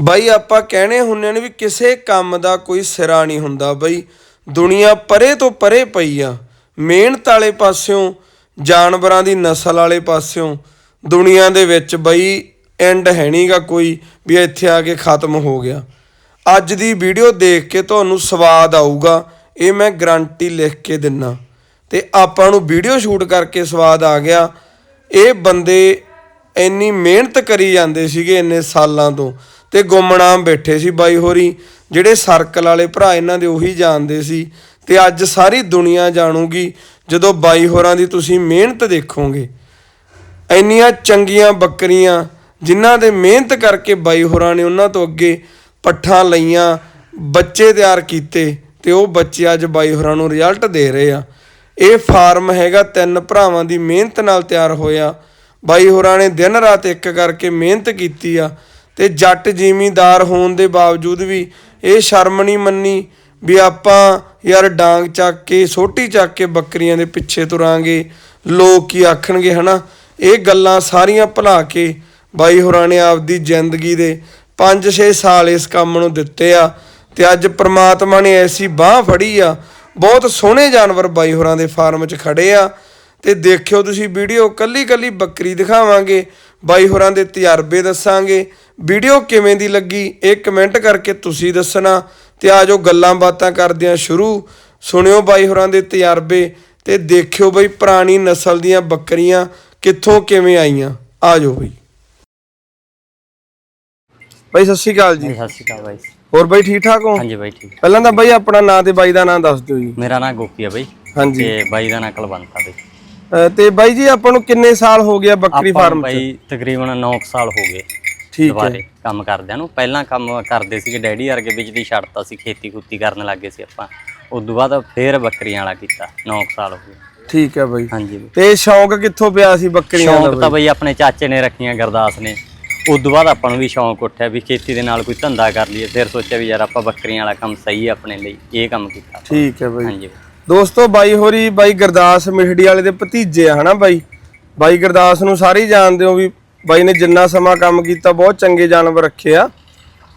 ਬਾਈ, ਆਪਾਂ ਕਹਿਣੇ ਹੁੰਨੇ ਨੇ ਵੀ ਕਿਸੇ ਕੰਮ ਦਾ ਕੋਈ ਸਿਰਾ ਨਹੀਂ ਹੁੰਦਾ ਬਾਈ। ਦੁਨੀਆ ਪਰੇ ਤੋਂ ਪਰੇ ਪਈ ਆ। ਮਿਹਨਤ ਵਾਲੇ ਪਾਸਿਓਂ, ਜਾਨਵਰਾਂ ਦੀ ਨਸਲ ਵਾਲੇ ਪਾਸਿਓਂ, ਦੁਨੀਆ ਦੇ ਵਿੱਚ ਬਈ ਐਂਡ ਹੈ ਨਹੀਂਗਾ ਕੋਈ ਵੀ ਇੱਥੇ ਆ ਕੇ ਖਤਮ ਹੋ ਗਿਆ। ਅੱਜ ਦੀ ਵੀਡੀਓ ਦੇਖ ਕੇ ਤੁਹਾਨੂੰ ਸਵਾਦ ਆਊਗਾ। ਇਹ ਮੈਂ ਗਰੰਟੀ ਲਿਖ ਕੇ ਦਿੰਨਾ। ਤੇ ਆਪਾਂ ਨੂੰ ਵੀਡੀਓ ਸ਼ੂਟ ਕਰਕੇ ਸਵਾਦ ਆ ਗਿਆ। ਇਹ ਬੰਦੇ ਇੰਨੀ ਮਿਹਨਤ ਕਰੀ ਜਾਂਦੇ ਸੀਗੇ ਇੰਨੇ ਸਾਲਾਂ ਤੋਂ। ਤੇ ਗੁੰਮਨਾਮ ਬੈਠੇ ਸੀ ਬਾਈ ਹੋਰੀ। ਜਿਹੜੇ ਸਰਕਲ ਵਾਲੇ ਭਰਾ ਇਹਨਾਂ ਦੇ ਉਹੀ ਜਾਣਦੇ ਸੀ। ਤੇ ਅੱਜ ਸਾਰੀ ਦੁਨੀਆ ਜਾਣੂਗੀ ਜਦੋਂ ਬਾਈ ਹੋਰਾਂ ਦੀ ਤੁਸੀਂ ਮਿਹਨਤ ਦੇਖੋਗੇ। ਇੰਨੀਆਂ ਚੰਗੀਆਂ ਬੱਕਰੀਆਂ ਜਿਨ੍ਹਾਂ ਦੇ ਮਿਹਨਤ ਕਰਕੇ ਬਾਈ ਹੋਰਾਂ ਨੇ ਉਹਨਾਂ ਤੋਂ ਅੱਗੇ ਪੱਠਾਂ ਲਈਆਂ, ਬੱਚੇ ਤਿਆਰ ਕੀਤੇ ਤੇ ਉਹ ਬੱਚੇ ਅੱਜ ਬਾਈ ਹੋਰਾਂ ਨੂੰ ਰਿਜ਼ਲਟ ਦੇ ਰਹੇ ਆ। ਇਹ ਫਾਰਮ ਹੈਗਾ ਤਿੰਨ ਭਰਾਵਾਂ ਦੀ ਮਿਹਨਤ ਨਾਲ ਤਿਆਰ ਹੋਇਆ। ਬਾਈ ਹੋਰਾਂ ਨੇ ਦਿਨ ਰਾਤ ਇੱਕ ਕਰਕੇ ਮਿਹਨਤ ਕੀਤੀ ਆ। ਤੇ ਜੱਟ ਜ਼ਿਮੀਂਦਾਰ ਹੋਣ ਦੇ ਬਾਵਜੂਦ ਵੀ ਇਹ ਸ਼ਰਮ ਨਹੀਂ ਮੰਨੀ ਵੀ ਆਪਾਂ ਯਾਰ ਡਾਂਗ ਚੱਕ ਕੇ, ਸੋਟੀ ਚੱਕ ਕੇ ਬੱਕਰੀਆਂ ਦੇ ਪਿੱਛੇ ਤੁਰਾਂਗੇ। ਲੋਕ ਕੀ ਆਖਣਗੇ, ਹਨਾ? ਇਹ ਗੱਲਾਂ ਸਾਰੀਆਂ ਭੁਲਾ ਕੇ ਬਾਈ ਹੋਰਾਂ ਨੇ ਆਪਦੀ ਜ਼ਿੰਦਗੀ ਦੇ 5-6 ਸਾਲ ਇਸ ਕੰਮ ਨੂੰ ਦਿੱਤੇ ਆ ਤੇ ਅੱਜ ਪ੍ਰਮਾਤਮਾ ਨੇ ਐਸੀ ਬਾਹ ਫੜੀ ਆ। ਬਹੁਤ ਸੋਹਣੇ ਜਾਨਵਰ ਬਾਈ ਹੋਰਾਂ ਦੇ ਫਾਰਮ 'ਚ ਖੜੇ ਆ। ਤੇ ਦੇਖਿਓ ਤੁਸੀਂ ਵੀਡੀਓ ਕੱਲੀ ਕੱਲੀ ਬੱਕਰੀ ਦਿਖਾਵਾਂਗੇ, ਬਾਈ ਹੋਰਾਂ ਦੇ ਤਜਰਬੇ ਦੱਸਾਂਗੇ। ਵੀਡੀਓ ਕਿਵੇਂ ਦੀ ਲੱਗੀ ਇਹ ਕਮੈਂਟ ਕਰਕੇ ਤੁਸੀਂ ਦੱਸਣਾ ਤੇ ਆਜੋ ਗੱਲਾਂ ਬਾਤਾਂ ਕਰਦੇ ਆ ਸ਼ੁਰੂ। ਸੁਣਿਓ ਬਾਈ ਹੋਰਾਂ ਦੇ ਤਜਰਬੇ ਤੇ ਦੇਖਿਓ ਬਈ ਪੁਰਾਣੀ ਨਸਲ ਦੀਆਂ ਬੱਕਰੀਆਂ ਕਿੱਥੋਂ ਕਿਵੇਂ ਆਈਆਂ। ਆਜੋ ਬਈ। ਬਾਈ ਸਤਿ ਸ਼੍ਰੀ ਅਕਾਲ ਜੀ। ਸਤਿ ਸ਼੍ਰੀ ਅਕਾਲ ਬਾਈ। ਹੋਰ ਬਾਈ ਠੀਕ ਠਾਕ ਹੋ? ਹਾਂਜੀ ਬਾਈ ਠੀਕ। ਪਹਿਲਾਂ ਤਾਂ ਬਾਈ ਆਪਣਾ ਨਾਂ ਤੇ ਬਾਈ ਦਾ ਨਾਂ ਦੱਸ ਦਿਓ ਜੀ। ਮੇਰਾ ਨਾਮ ਗੋਪੀ ਆ ਬਾਈ। ਹਾਂਜੀ। ਤੇ ਬਾਈ ਦਾ ਨਾਮ ਕਲਵੰਤ ਬਾਈ। ਤੇ ਬਾਈ ਜੀ ਆਪਾਂ ਨੂੰ ਕਿੰਨੇ ਸਾਲ ਹੋ ਗਿਆ ਬੱਕਰੀ ਫਾਰਮ ਨੂੰ 'ਚ? ਬਾਈ ਤਕਰੀਬਨ 9 ਸਾਲ ਹੋ ਗਏ। ਠੀਕ ਹੈ। ਦੁਬਾਰੇ ਕੰਮ ਕਰਦਿਆਂ ਨੂੰ। ਪਹਿਲਾਂ ਕੰਮ ਕਰਦੇ ਸੀਗੇ ਡੈਡੀ ਵਰਗੇ ਬਿਜਲੀ ਛੱਡਤਾ ਸੀ ਖੇਤੀ ਖੁੱਤੀ ਕਰਨ ਲੱਗੇ ਸੀ ਆਪਾਂ। ਉਸ ਤੋਂ ਬਾਅਦ ਫੇਰ ਬੱਕਰੀਆਂ ਵਾਲਾ ਕੀਤਾ 9 ਸਾਲ ਹੋ ਗਏ। ਠੀਕ ਹੈ ਬਾਈ। ਹਾਂਜੀ ਬਾਈ। ਤੇ ਸ਼ੌਂਕ ਕਿੱਥੋਂ ਪਿਆ ਸੀ ਬੱਕਰੀਆਂ ਦਾ ਸ਼ੌਂਕ ਤਾਂ ਬਾਈ? ਆਪਣੇ ਚਾਚੇ ਨੇ ਰੱਖੀਆਂ ਗਰਦਾਸ ਨੇ। ਉਸ ਤੋਂ ਬਾਅਦ ਆਪਾਂ ਨੂੰ ਵੀ ਸ਼ੌਂਕ ਉੱਠਿਆ ਵੀ ਖੇਤੀ ਦੇ ਨਾਲ ਕੋਈ ਧੰਦਾ ਕਰ ਲਈਏ। ਫਿਰ ਸੋਚਿਆ ਵੀ ਯਾਰ ਆਪਾਂ ਬੱਕਰੀਆਂ ਵਾਲਾ ਕੰਮ ਸਹੀ ਹੈ ਆਪਣੇ ਲਈ ਇਹ ਕੰਮ ਕੀਤਾ ਠੀਕ ਹੈ ਬਾਈ। ਹਾਂਜੀ ਬਾਈ। ਦੋਸਤੋ ਬਾਈ ਹੋਰੀ ਬਾਈ ਗੁਰਦਾਸ ਮਿਹੜੀ ਵਾਲੇ ਦੇ ਭਤੀਜੇ ਆ ਹਨਾ ਬਾਈ? ਬਾਈ ਗੁਰਦਾਸ ਨੂੰ ਸਾਰੇ ਹੀ ਜਾਣਦੇ ਹੋ ਵੀ ਬਾਈ ਨੇ ਜਿੰਨਾ ਸਮਾਂ ਕੰਮ ਕੀਤਾ ਬਹੁਤ ਚੰਗੇ ਜਾਨਵਰ ਰੱਖੇ ਆ।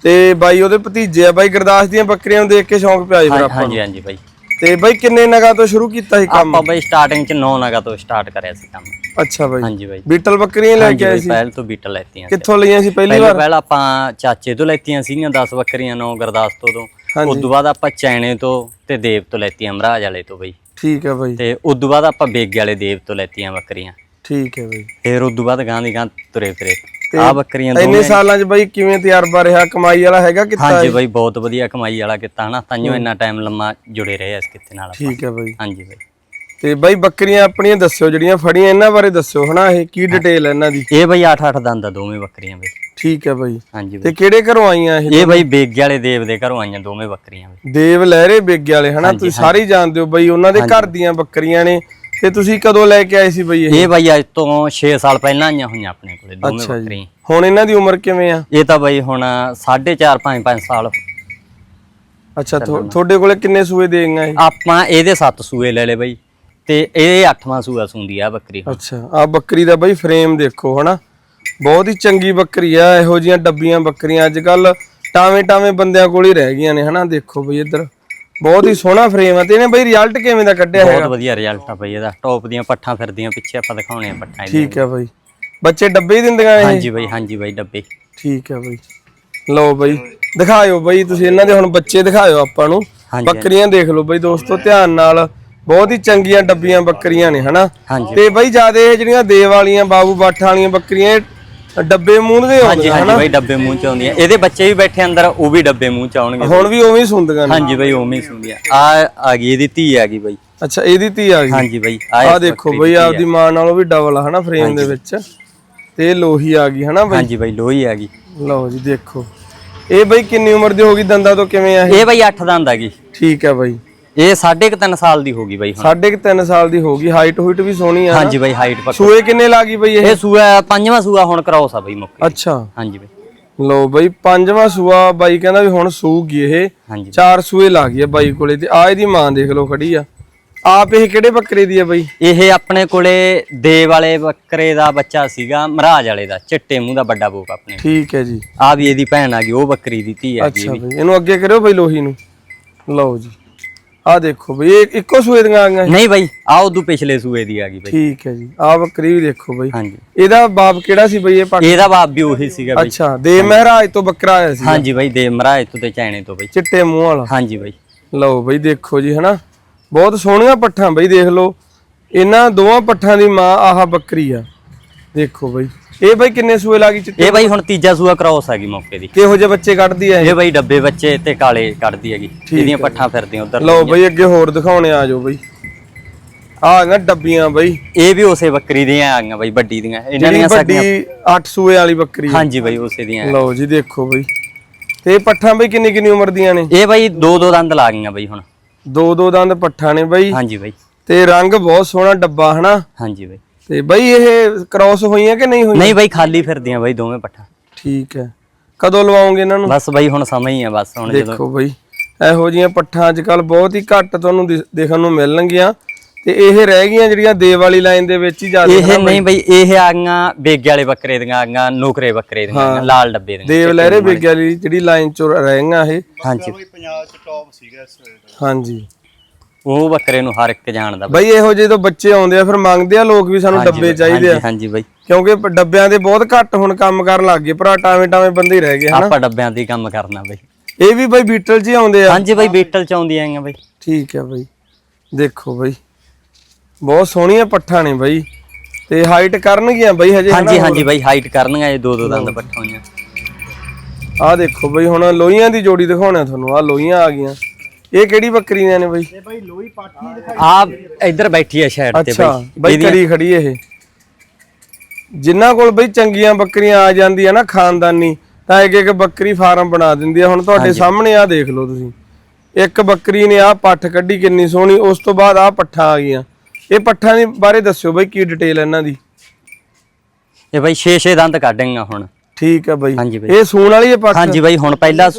ਤੇ ਬਾਈ ਉਹਦੇ ਭਤੀਜੇ ਆ। ਬਾਈ ਗੁਰਦਾਸ ਦੀਆਂ ਬੱਕਰੀਆਂ ਨੂੰ ਦੇਖ ਕੇ ਸ਼ੌਂਕ ਪਿਆ ਜੀ ਫਿਰ ਆਪਾਂ ਨੂੰ। ਹਾਂਜੀ ਹਾਂਜੀ ਬਾਈ। ਤੇ ਬਾਈ ਕਿੰਨੇ ਨਗਾ ਤੋਂ ਸ਼ੁਰੂ ਕੀਤਾ ਸੀ ਕੰਮ? ਆਪਾਂ ਬਾਈ ਸਟਾਰਟਿੰਗ ਚ 9 ਨਗਾ ਤੋਂ ਸਟਾਰਟ ਕਰਿਆ ਸੀ ਕੰਮ। ਅੱਛਾ ਬਾਈ। ਹਾਂਜੀ ਬਾਈ। ਬੀਟਲ ਬੱਕਰੀਆਂ ਲੈ ਹਾਂਜੀ ਕੇ ਆਏ ਬਾਈ ਸੀ? ਪਹਿਲ ਤੋਂ ਬੀਟਲ ਲੈਤੀਆਂ ਕਿੱਥੋਂ ਲਈਆਂ ਸੀ ਪਹਿਲੀ ਪਹਿਲਾਂ ਵਾਰ? ਪਹਿਲਾਂ ਆਪਾਂ ਚਾਚੇ ਤੋਂ ਲੈਤੀਆਂ ਸੀਗੀਆਂ 10 ਬੱਕਰੀਆਂ ਨੌ ਗੁਰਦਾਸਪੁਰ ਤੋਂ ਹਾਂਜੀ। ਉਸ ਤੋਂ ਬਾਅਦ ਆਪਾਂ ਚੈਣੇ ਤੋਂ ਤੇ ਦੇਵ ਤੋਂ ਲੈਤੀਆਂ ਮਹਾਰਾਜ ਵਾਲੇ ਤੋਂ ਬਈ। ਠੀਕ ਹੈ ਬਾਈ। ਤੇ ਉਸ ਤੋਂ ਬਾਅਦ ਆਪਾਂ ਬੇਗੇ ਵਾਲੇ ਦੇਵ ਤੋਂ ਲੈਤੀਆਂ ਬੱਕਰੀਆਂ। ਠੀਕ ਹੈ ਬਾਈ। ਫਿਰ ਉਸ ਤੋਂ ਬਾਅਦ ਗਾਂ ਦੀ ਗਾਂ ਤੁਰੇ ਫਿਰੇ। ਆ ਬੱਕਰੀਆਂ ਇੰਨੇ ਦੋਵੇਂ ਸਾਲਾਂ 'ਚ ਬਾਈ ਕਿਵੇਂ ਤਜਰਬਾ ਰਿਹਾ? ਕਮਾਈ ਵਾਲਾ ਹੈਗਾ ਕਿੱਤਾ ਹਾਂਜੀ ਬਾਈ ਬਹੁਤ ਵਧੀਆ ਕਮਾਈ ਵਾਲਾ ਕੀਤਾ ਹਨਾ। ਤਾਂਿਓ ਇੰਨਾ ਟਾਈਮ ਲੰਮਾ ਜੁੜੇ ਰਹੇ ਇਸ ਕਿੱਤੇ ਨਾਲ। ਠੀਕ ਹੈ ਬਾਈ। ਹਾਂਜੀ ਬਾਈ। ਤੇ ਬਾਈ ਬੱਕਰੀਆਂ ਆਪਣੀਆਂ ਦੱਸਿਓ ਜਿਹੜੀਆਂ ਫੜੀਆਂ ਇਹਨਾਂ ਬਾਰੇ ਦੱਸਿਓ ਹਨਾ। ਇਹ ਕੀ ਡਿਟੇਲ ਹੈ ਇਹਨਾਂ ਦੀ? ਇਹ ਬਾਈ 8-8 ਦੰਦ ਆ ਦੋਵੇਂ ਬੱਕਰੀਆਂ ਬਾਈ। ਠੀਕ ਹੈ ਬਾਈ। ਹਾਂਜੀ ਤੇ ਕਿਹੜੇ ਘਰੋਂ ਆਈਆਂ ਇਹ ਇਹ ਬਾਈ ਬੇਗੇ ਵਾਲੇ ਦੇਵ ਦੇ ਘਰੋਂ ਆਈਆਂ ਦੋਵੇਂ ਬੱਕਰੀਆਂ ਬਾਈ। ਦੇਵ ਲਹਿਰੇ ਬੇਗੇ ਵਾਲੇ ਹਨਾ? ਤੁਸੀਂ ਸਾਰੇ ਜਾਣਦੇ ਹੋ ਬਾਈ ਉਹਨਾਂ ਦੇ ਘਰ ਦੀਆਂ ਬੱਕਰੀਆਂ ਨੇ। ਤੇ ਤੁਸੀਂ ਕਦੋਂ ਲੈ ਕੇ ਆਏ ਸੀ ਬਾਈ ਇਹ? ਇਹ ਬਾਈ ਅੱਜ ਤੋਂ 6 ਸਾਲ ਪਹਿਲਾਂ ਆਈਆਂ ਹੋਈਆਂ ਆਪਣੇ ਕੋਲੇ ਦੋਵੇਂ ਅੱਛਾ ਜੀ। ਬੱਕਰੀਆਂ। ਹੁਣ ਇਹਨਾਂ ਦੀ ਉਮਰ ਕਿਵੇਂ ਆ? ਇਹ ਤਾਂ ਬਾਈ ਹੁਣ 4.5 5-5 ਸਾਲ। ਅੱਛਾ ਤੁਹਾਡੇ ਕੋਲੇ ਕਿੰਨੇ ਸੂਏ ਦੇ ਇਹ? ਆਪਾਂ ਇਹਦੇ 7 ਸੂਏ ਲੈ ਲਏ ਬਾਈ ਤੇ ਇਹ 8ਵਾਂ ਸੂਆ ਸੁੰਦੀ ਆ ਬੱਕਰੀ। ਅੱਛਾ ਆ ਬੱਕਰੀ ਦਾ ਬਾਈ ਫਰੇਮ ਦੇਖੋ ਹਨਾ। ਬਹੁਤ ਹੀ ਚੰਗੀ ਬੱਕਰੀ ਆ ਇਹੋ ਜੀਆਂ ਡੱਬੀਆਂ ਬੱਕਰੀਆਂ। ਅੱਜ ਕੱਲ ਟਾਵੇਂ ਟਾਵੇਂ ਬੰਦਿਆਂ ਕੋਲ ਹੀ ਰਹਿ ਗਈਆਂ ਨੇ ਹਨਾ ਦੇਖੋ ਬਈ ਇੱਧਰ। ਬਹੁਤ ਹੀ ਸੋਹਣਾ ਫਰੇਮ ਆ ਤੇ ਇਹਨੇ ਬਾਈ ਰਿਜ਼ਲਟ ਕਿਵੇਂ ਦਾ ਕੱਢਿਆ ਬਹੁਤ ਹੈਗਾ? ਵਧੀਆ ਰਿਜ਼ਲਟ ਆ ਬਾਈ ਇਹਦਾ। ਟੌਪ ਦੀਆਂ ਪੱਠਾਂ ਫਿਰਦੀਆਂ ਪਿੱਛੇ ਆਪਾਂ ਦਿਖਾਉਣੇ ਆ ਪੱਠਾਂ ਇਹਦੀਆਂ ਠੀਕ ਹੈ ਬਾਈ। ਬੱਚੇ ਡੱਬੇ ਹੀ ਦਿੰਦੀਆਂ ਇਹ? ਹਾਂਜੀ ਬਾਈ ਹਾਂਜੀ ਬਾਈ ਡੱਬੇ। ਠੀਕ ਹੈ ਬਾਈ। ਲਓ ਬਾਈ ਦਿਖਾਇਓ ਬਾਈ ਤੁਸੀਂ ਇਹਨਾਂ ਦੇ ਹੁਣ ਬੱਚੇ ਦਿਖਾਇਓ ਆਪਾਂ ਨੂੰ। ਬੱਕਰੀਆਂ ਦੇਖ ਲਓ ਬਾਈ ਦੋਸਤੋ ਧਿਆਨ ਨਾਲ। ਬਹੁਤ ਹੀ ਚੰਗੀਆਂ ਡੱਬੀਆਂ ਬੱਕਰੀਆਂ ਨੇ ਹਨਾ? ਤੇ ਬਾਈ ਜਿਆਦੇ ਇਹ ਜਿਹੜੀਆਂ ਦੇਵ ਵਾਲੀਆਂ ਬਾਬੂ ਬਾਠ ਵਾਲੀਆਂ ਬੱਕਰੀਆਂ ਡੱਬੇ ਮੂੰਹ ਦੇ ਹਾਂਜੀ ਆਉਂਦੀਆਂ ਹਾਂਜੀ ਬਾਈ ਡੱਬੇ ਮੂੰਹ ਚ ਆਉਂਦੀਆਂ ਇਹਦੇ ਬੱਚੇ ਵੀ ਬੈਠੇ ਅੰਦਰ ਉਹ ਵੀ ਡੱਬੇ ਮੂੰਹ ਚ ਆਉਣਗੇ ਹੁਣ ਵੀ ਉਵੇਂ ਹੀ ਨੇ। ਹਾਂਜੀ ਬਾਈ ਉਵੇਂ ਹੀ ਸੁਣਦੀਆਂ। ਆ ਆ ਗਈ ਇਹਦੀ ਧੀ ਆ ਗਈ ਬਾਈ। ਅੱਛਾ ਇਹਦੀ ਧੀ ਆ ਗਈ? ਹਾਂਜੀ ਬਾਈ ਆ ਦੇਖੋ ਬਾਈ ਆਪਦੀ ਮਾਂ ਨਾਲੋਂ ਵੀ ਡਬਲ ਆ ਹਨਾ ਫਰੇਮ ਦੇ ਵਿੱਚ। ਤੇ ਇਹ ਲੋਹੀ ਆ ਗਈ ਹਨਾ ਬਾਈ? ਹਾਂਜੀ ਬਾਈ ਲੋਹੀ ਆ ਗਈ। ਲਓ ਜੀ ਦੇਖੋ। ਇਹ ਬਾਈ ਕਿੰਨੀ ਉਮਰ ਦੀ ਹੋ ਗਈ ਦੰਦਾਂ ਤੋਂ ਕਿਵੇਂ ਆ ਇਹ? ਇਹ ਬਾਈ 8 ਦੰਦ ਆ ਗਈ। ਠੀਕ ਹੈ ਬਾਈ। ਇਹ 3.5 ਸਾਲ ਦੀ ਹੋ ਗਈ ਬਾਈ ਹੁਣ। ਸਾਢੇ ਕੁ ਤਿੰਨ ਸਾਲ ਦੀ ਹੋ ਗਈ ਹਾਈਟ ਹੂਟ ਵੀ ਸੋਹਣੀ ਆ ਹਾਂਜੀ ਬਾਈ ਹਾਈਟ ਪੱਕ। ਸੂਏ ਕਿੰਨੇ ਲਾ ਗਈ ਬਈ ਇਹ? ਇਹ ਸੂਆ ਪੰਜਵਾਂ ਸੂਆ ਹੁਣ ਕਰਾਉਸ ਆ ਬਾਈ ਮੁੱਕ ਅੱਛਾ। ਹਾਂਜੀ ਬਾਈ। ਲਓ ਬਈ ਪੰਜਵਾਂ ਸੂਆ ਬਾਈ ਕਹਿੰਦਾ ਵੀ ਹੁਣ ਸੂਗੀ ਇਹ। ਹਾਂਜੀ। ਚਾਰ ਸੂਏ ਲਾ ਗਈ ਆ ਬਾਈ ਕੋਲੇ ਤੇ ਆ ਇਹਦੀ ਮਾਂ ਦੇਖ ਲਓ ਖੜੀ ਆ। ਆਪ ਇਹ ਕਿਹੜੇ ਬੱਕਰੇ ਦੀ ਆ ਬਈ? ਇਹ ਆਪਣੇ ਕੋਲੇ ਦੇ ਵਾਲੇ ਬੱਕਰੇ ਦਾ ਬੱਚਾ ਸੀਗਾ ਮਹਾਰਾਜ ਵਾਲੇ ਦਾ ਚਿੱਟੇ ਮੂੰਹ ਦਾ ਵੱਡਾ ਬੋਕ ਆਪਣੇ। ਠੀਕ ਹੈ ਜੀ। ਆ ਵੀ ਇਹਦੀ ਭੈਣ ਆ ਗਈ ਉਹ ਬੱਕਰੀ ਦੀ ਧੀ ਆ ਗਈ ਅੱਛਾ ਬਈ ਇਹਨੂੰ ਅੱਗੇ ਕਰਿਓ ਬਈ ਲੋਹੀ ਨੂੰ। ਲਓ ਜੀ। ਆ ਦੇਖੋ ਬਈ ਇਹ ਇੱਕੋ ਸੂਏ ਦੀਆਂ ਆ ਗਈਆਂ ਇਹ? ਨਹੀਂ ਬਾਈ ਆ ਉਦੋਂ ਪਿਛਲੇ ਸੂਏ ਦੀ ਆ ਗਈ ਬਾਈ। ਠੀਕ ਹੈ ਜੀ ਆ ਬੱਕਰੀ ਵੀ ਦੇਖੋ ਬਈ। ਹਾਂਜੀ। ਇਹਦਾ ਬਾਪ ਕਿਹੜਾ ਸੀ ਬਈ ਇਹ ਪੱਕ ਇਹਦਾ ਬਾਪ ਵੀ ਉਹੀ ਸੀਗਾ ਬਾਈ। ਅੱਛਾ ਦੇ ਮਹਾਰਾਜ ਤੋਂ ਬੱਕਰਾ ਆਇਆ ਸੀ ਹਾਂਜੀ ਬਾਈ ਦੇ ਮਹਾਰਾਜ ਤੋਂ ਤੇ ਚਾਈਨੇ ਤੋਂ ਬਾਈ। ਚਿੱਟੇ ਮੂੰਹ ਵਾਲਾ। ਹਾਂਜੀ ਬਾਈ। ਲਓ ਬਈ ਦੇਖੋ ਜੀ ਹਨਾ। ਬਹੁਤ ਸੋਹਣੀਆਂ ਪੱਠਾਂ ਬਈ ਦੇਖ ਲਓ। ਇਹਨਾਂ ਦੋਵਾਂ ਪੱਠਾਂ ਦੀ ਮਾਂ ਆਹ ਬੱਕਰੀ ਆ। ਦੇਖੋ ਬਈ। ਇਹ ਬਈ ਕਿੰਨੇ ਸੂਏ ਲੱਗੀ ਚਿੱਟੇ ਇਹ ਬਾਈ ਹੁਣ ਤੀਜਾ ਸੂਆ ਕ੍ਰਾਸ ਆ ਗਈ ਮੌਕੇ ਦੀ। ਕਿਹੋ ਜਿਹੇ ਬੱਚੇ ਕੱਢਦੀ ਆ ਇਹ? ਬਾਈ ਡੱਬੇ ਬੱਚੇ ਤੇ ਕਾਲੇ ਕੱਢਦੀ ਹੈਗੀ ਇਹਦੀਆਂ ਪੱਠਾਂ ਫਿਰਦੀਆਂ ਉਧਰ ਲਓ ਬਈ ਅੱਗੇ ਹੋਰ ਦਿਖਾਉਣੇ ਆ ਜਾਓ ਬਈ। ਆ ਗਈਆਂ ਡੱਬੀਆਂ ਬਈ। ਇਹ ਵੀ ਉਸੇ ਬੱਕਰੀ ਦੀਆਂ ਆ ਗਈਆਂ ਬਾਈ ਵੱਡੀ ਦੀਆਂ। ਇਹਨਾਂ ਦੀਆਂ ਵੱਡੀ ਸਾਡੀਆਂ 8 ਸੂਏ ਵਾਲੀ ਬੱਕਰੀ। ਹਾਂਜੀ ਬਾਈ ਉਸੇ ਦੀਆਂ। ਲਓ ਜੀ ਦੇਖੋ ਬਈ। ਤੇ ਪੱਠਾਂ ਬਈ ਕਿੰਨੀ ਕਿੰਨੀ ਉਮਰ ਦੀਆਂ ਨੇ? ਇਹ ਬਾਈ ਦੋ ਦੋ ਦੰਦ ਲਾ ਗਈਆਂ ਬਾਈ ਹੁਣ। ਦੋ ਦੋ ਦੰਦ ਪੱਠਾਂ ਨੇ ਬਈ। ਹਾਂਜੀ ਬਾਈ। ਤੇ ਰੰਗ ਬਹੁਤ ਸੋਹਣਾ ਡੱਬਾ ਹਨਾ? ਹਾਂਜੀ ਬਾਈ। ਤੇ ਬਈ ਇਹ ਕ੍ਰਾਸ ਹੋਈਆਂ ਕਿ ਨਹੀਂ ਹੋਈਆਂ? ਨਹੀਂ ਬਾਈ ਖਾਲੀ ਫਿਰਦੀਆਂ ਬਾਈ ਦੋਵੇਂ ਪੱਠਾਂ। ਠੀਕ ਹੈ। ਕਦੋਂ ਲਵਾਉਂਗੇ ਇਹਨਾਂ ਨੂੰ? ਬਸ ਬਾਈ ਹੁਣ ਸਮਾਂ ਹੀ ਆ ਬਸ ਹੁਣ ਜਦੋਂ ਦੇਖੋ ਬਈ ਇਹੋ ਜੀਆਂ ਪੱਠਾਂ ਅੱਜ ਕੱਲ ਬਹੁਤ ਹੀ ਘੱਟ ਤੁਹਾਨੂੰ ਦਿਸ- ਦੇਖਣ ਨੂੰ ਮਿਲਣਗੀਆਂ। ਤੇ ਇਹ ਰਹਿ ਗਈਆਂ ਜਿਹੜੀਆਂ ਦੇਵ ਵਾਲੀ ਲਾਈਨ ਦੇ ਵਿੱਚ ਹੀ ਜ਼ਿਆਦਾ ਇਹ ਨਹੀਂ ਬਾਈ ਇਹ ਆ ਗਈਆਂ ਬੇਗੇ ਵਾਲੇ ਬੱਕਰੇ ਦੀਆਂ ਆ ਗਈਆਂ ਨੋਕਰੇ ਬੱਕਰੇ ਦੀਆਂ ਲਾਲ ਡੱਬੇ ਦੀਆਂ। ਦੇਵ ਲਹਿਰੇ ਬੇਗੇ ਵਾਲੀ ਜਿਹੜੀ ਲਾਈਨ ਚ ਰਹਿ ਗਈਆਂ ਇਹ। ਹਾਂਜੀ। ਹਾਂਜੀ। ਉਹ ਬੱਕਰੇ ਨੂੰ ਹਰ ਇੱਕ ਜਾਣਦਾ ਬਾਈ ਇਹੋ ਜਿਹੇ ਤੋਂ ਬੱਚੇ ਆਉਂਦੇ ਆ ਫਿਰ ਮੰਗਦੇ ਆ ਲੋਕ ਵੀ ਸਾਨੂੰ ਡੱਬੇ ਚਾਹੀਦੇ ਆ। ਹਾਂਜੀ ਬਾਈ। ਕਿਉਂਕਿ ਡੱਬਿਆਂ ਦੇ ਬਹੁਤ ਘੱਟ ਹੁਣ ਕੰਮ ਕਰਨ ਲੱਗ ਗਏ ਭਰਾ ਟਾਵੇਂ ਟਾਵੇਂ ਬੰਦੇ ਰਹਿ ਗਏ ਹਨਾ? ਆਪਾਂ ਡੱਬਿਆਂ ਦੀ ਕੰਮ ਕਰਨਾ ਬਾਈ। ਇਹ ਵੀ ਬਈ ਬੀਟਲ 'ਚ ਆਉਂਦੇ ਆ। ਹਾਂਜੀ ਬਾਈ ਬੀਟਲ ਚ ਆਉਂਦੀਆਂ ਆਈਆਂ ਬਾਈ। ਠੀਕ ਹੈ ਬਈ। ਦੇਖੋ ਬਈ ਬਹੁਤ ਸੋਹਣੀਆਂ ਪੱਠਾਂ ਨੇ ਬਈ। ਤੇ ਹਾਈਟ ਕਰਨਗੀਆਂ ਬਈ ਹਜੇ ਹਾਂਜੀ ਹਾਂਜੀ ਬਾਈ ਹਾਈਟ ਕਰਨਗਾ ਇਹ ਦੋ ਦੋ ਦੰਦ ਪੱਠਾ ਹੋਈਆਂ। ਆਹ ਦੇਖੋ ਬਈ ਹੁਣ ਲੋਹੀਆਂ ਦੀ ਜੋੜੀ ਦਿਖਾਉਣਾ ਤੁਹਾਨੂੰ। ਆਹ ਲੋਹੀਆਂ ਆ ਗਈਆਂ। ਇਹ ਕਿਹੜੀ ਬੱਕਰੀਆਂ ਨੇ ਬਈ? ਆ ਇੱਧਰ ਬੈਠੀ ਆ ਸ਼ਾਇਦ ਤੇ ਅੱਛਾ ਬਾਈ। ਬਈ ਖੜੀ ਇਹ। ਜਿਨ੍ਹਾਂ ਕੋਲ ਬਈ ਚੰਗੀਆਂ ਬੱਕਰੀਆਂ ਆ ਜਾਂਦੀਆਂ ਨਾ ਖਾਨਦਾਨੀ ਤਾਂ ਇੱਕ ਇੱਕ ਬੱਕਰੀ ਫਾਰਮ ਬਣਾ ਦਿੰਦੀ ਆ। ਹੁਣ ਤੁਹਾਡੇ ਸਾਹਮਣੇ ਆ ਦੇਖ ਲਓ ਤੁਸੀਂ। ਇੱਕ ਬੱਕਰੀ ਨੇ ਆ ਪੱਠ ਕੱਢੀ ਕਿੰਨੀ ਸੋਹਣੀ ਉਸ ਤੋਂ ਬਾਅਦ ਆ ਪੱਠਾਂ ਆ ਗਈਆਂ। ਇਹ ਪੱਠਾਂ ਦੇ ਬਾਰੇ ਦੱਸਿਓ ਬਈ ਕੀ ਡਿਟੇਲ ਇਹਨਾਂ ਦੀ। ਇਹ ਬਾਈ 6-6 ਦੰਦ ਕੱਢੇਗਾ ਹੁਣ। ਠੀਕ ਹੈ ਬਈ। ਬਈ। ਇਹ ਸੂਣ ਵਾਲੀ ਹੈ ਪੱਠ? ਹਾਂਜੀ ਬਾਈ ਹੁਣ ਪਹਿਲਾ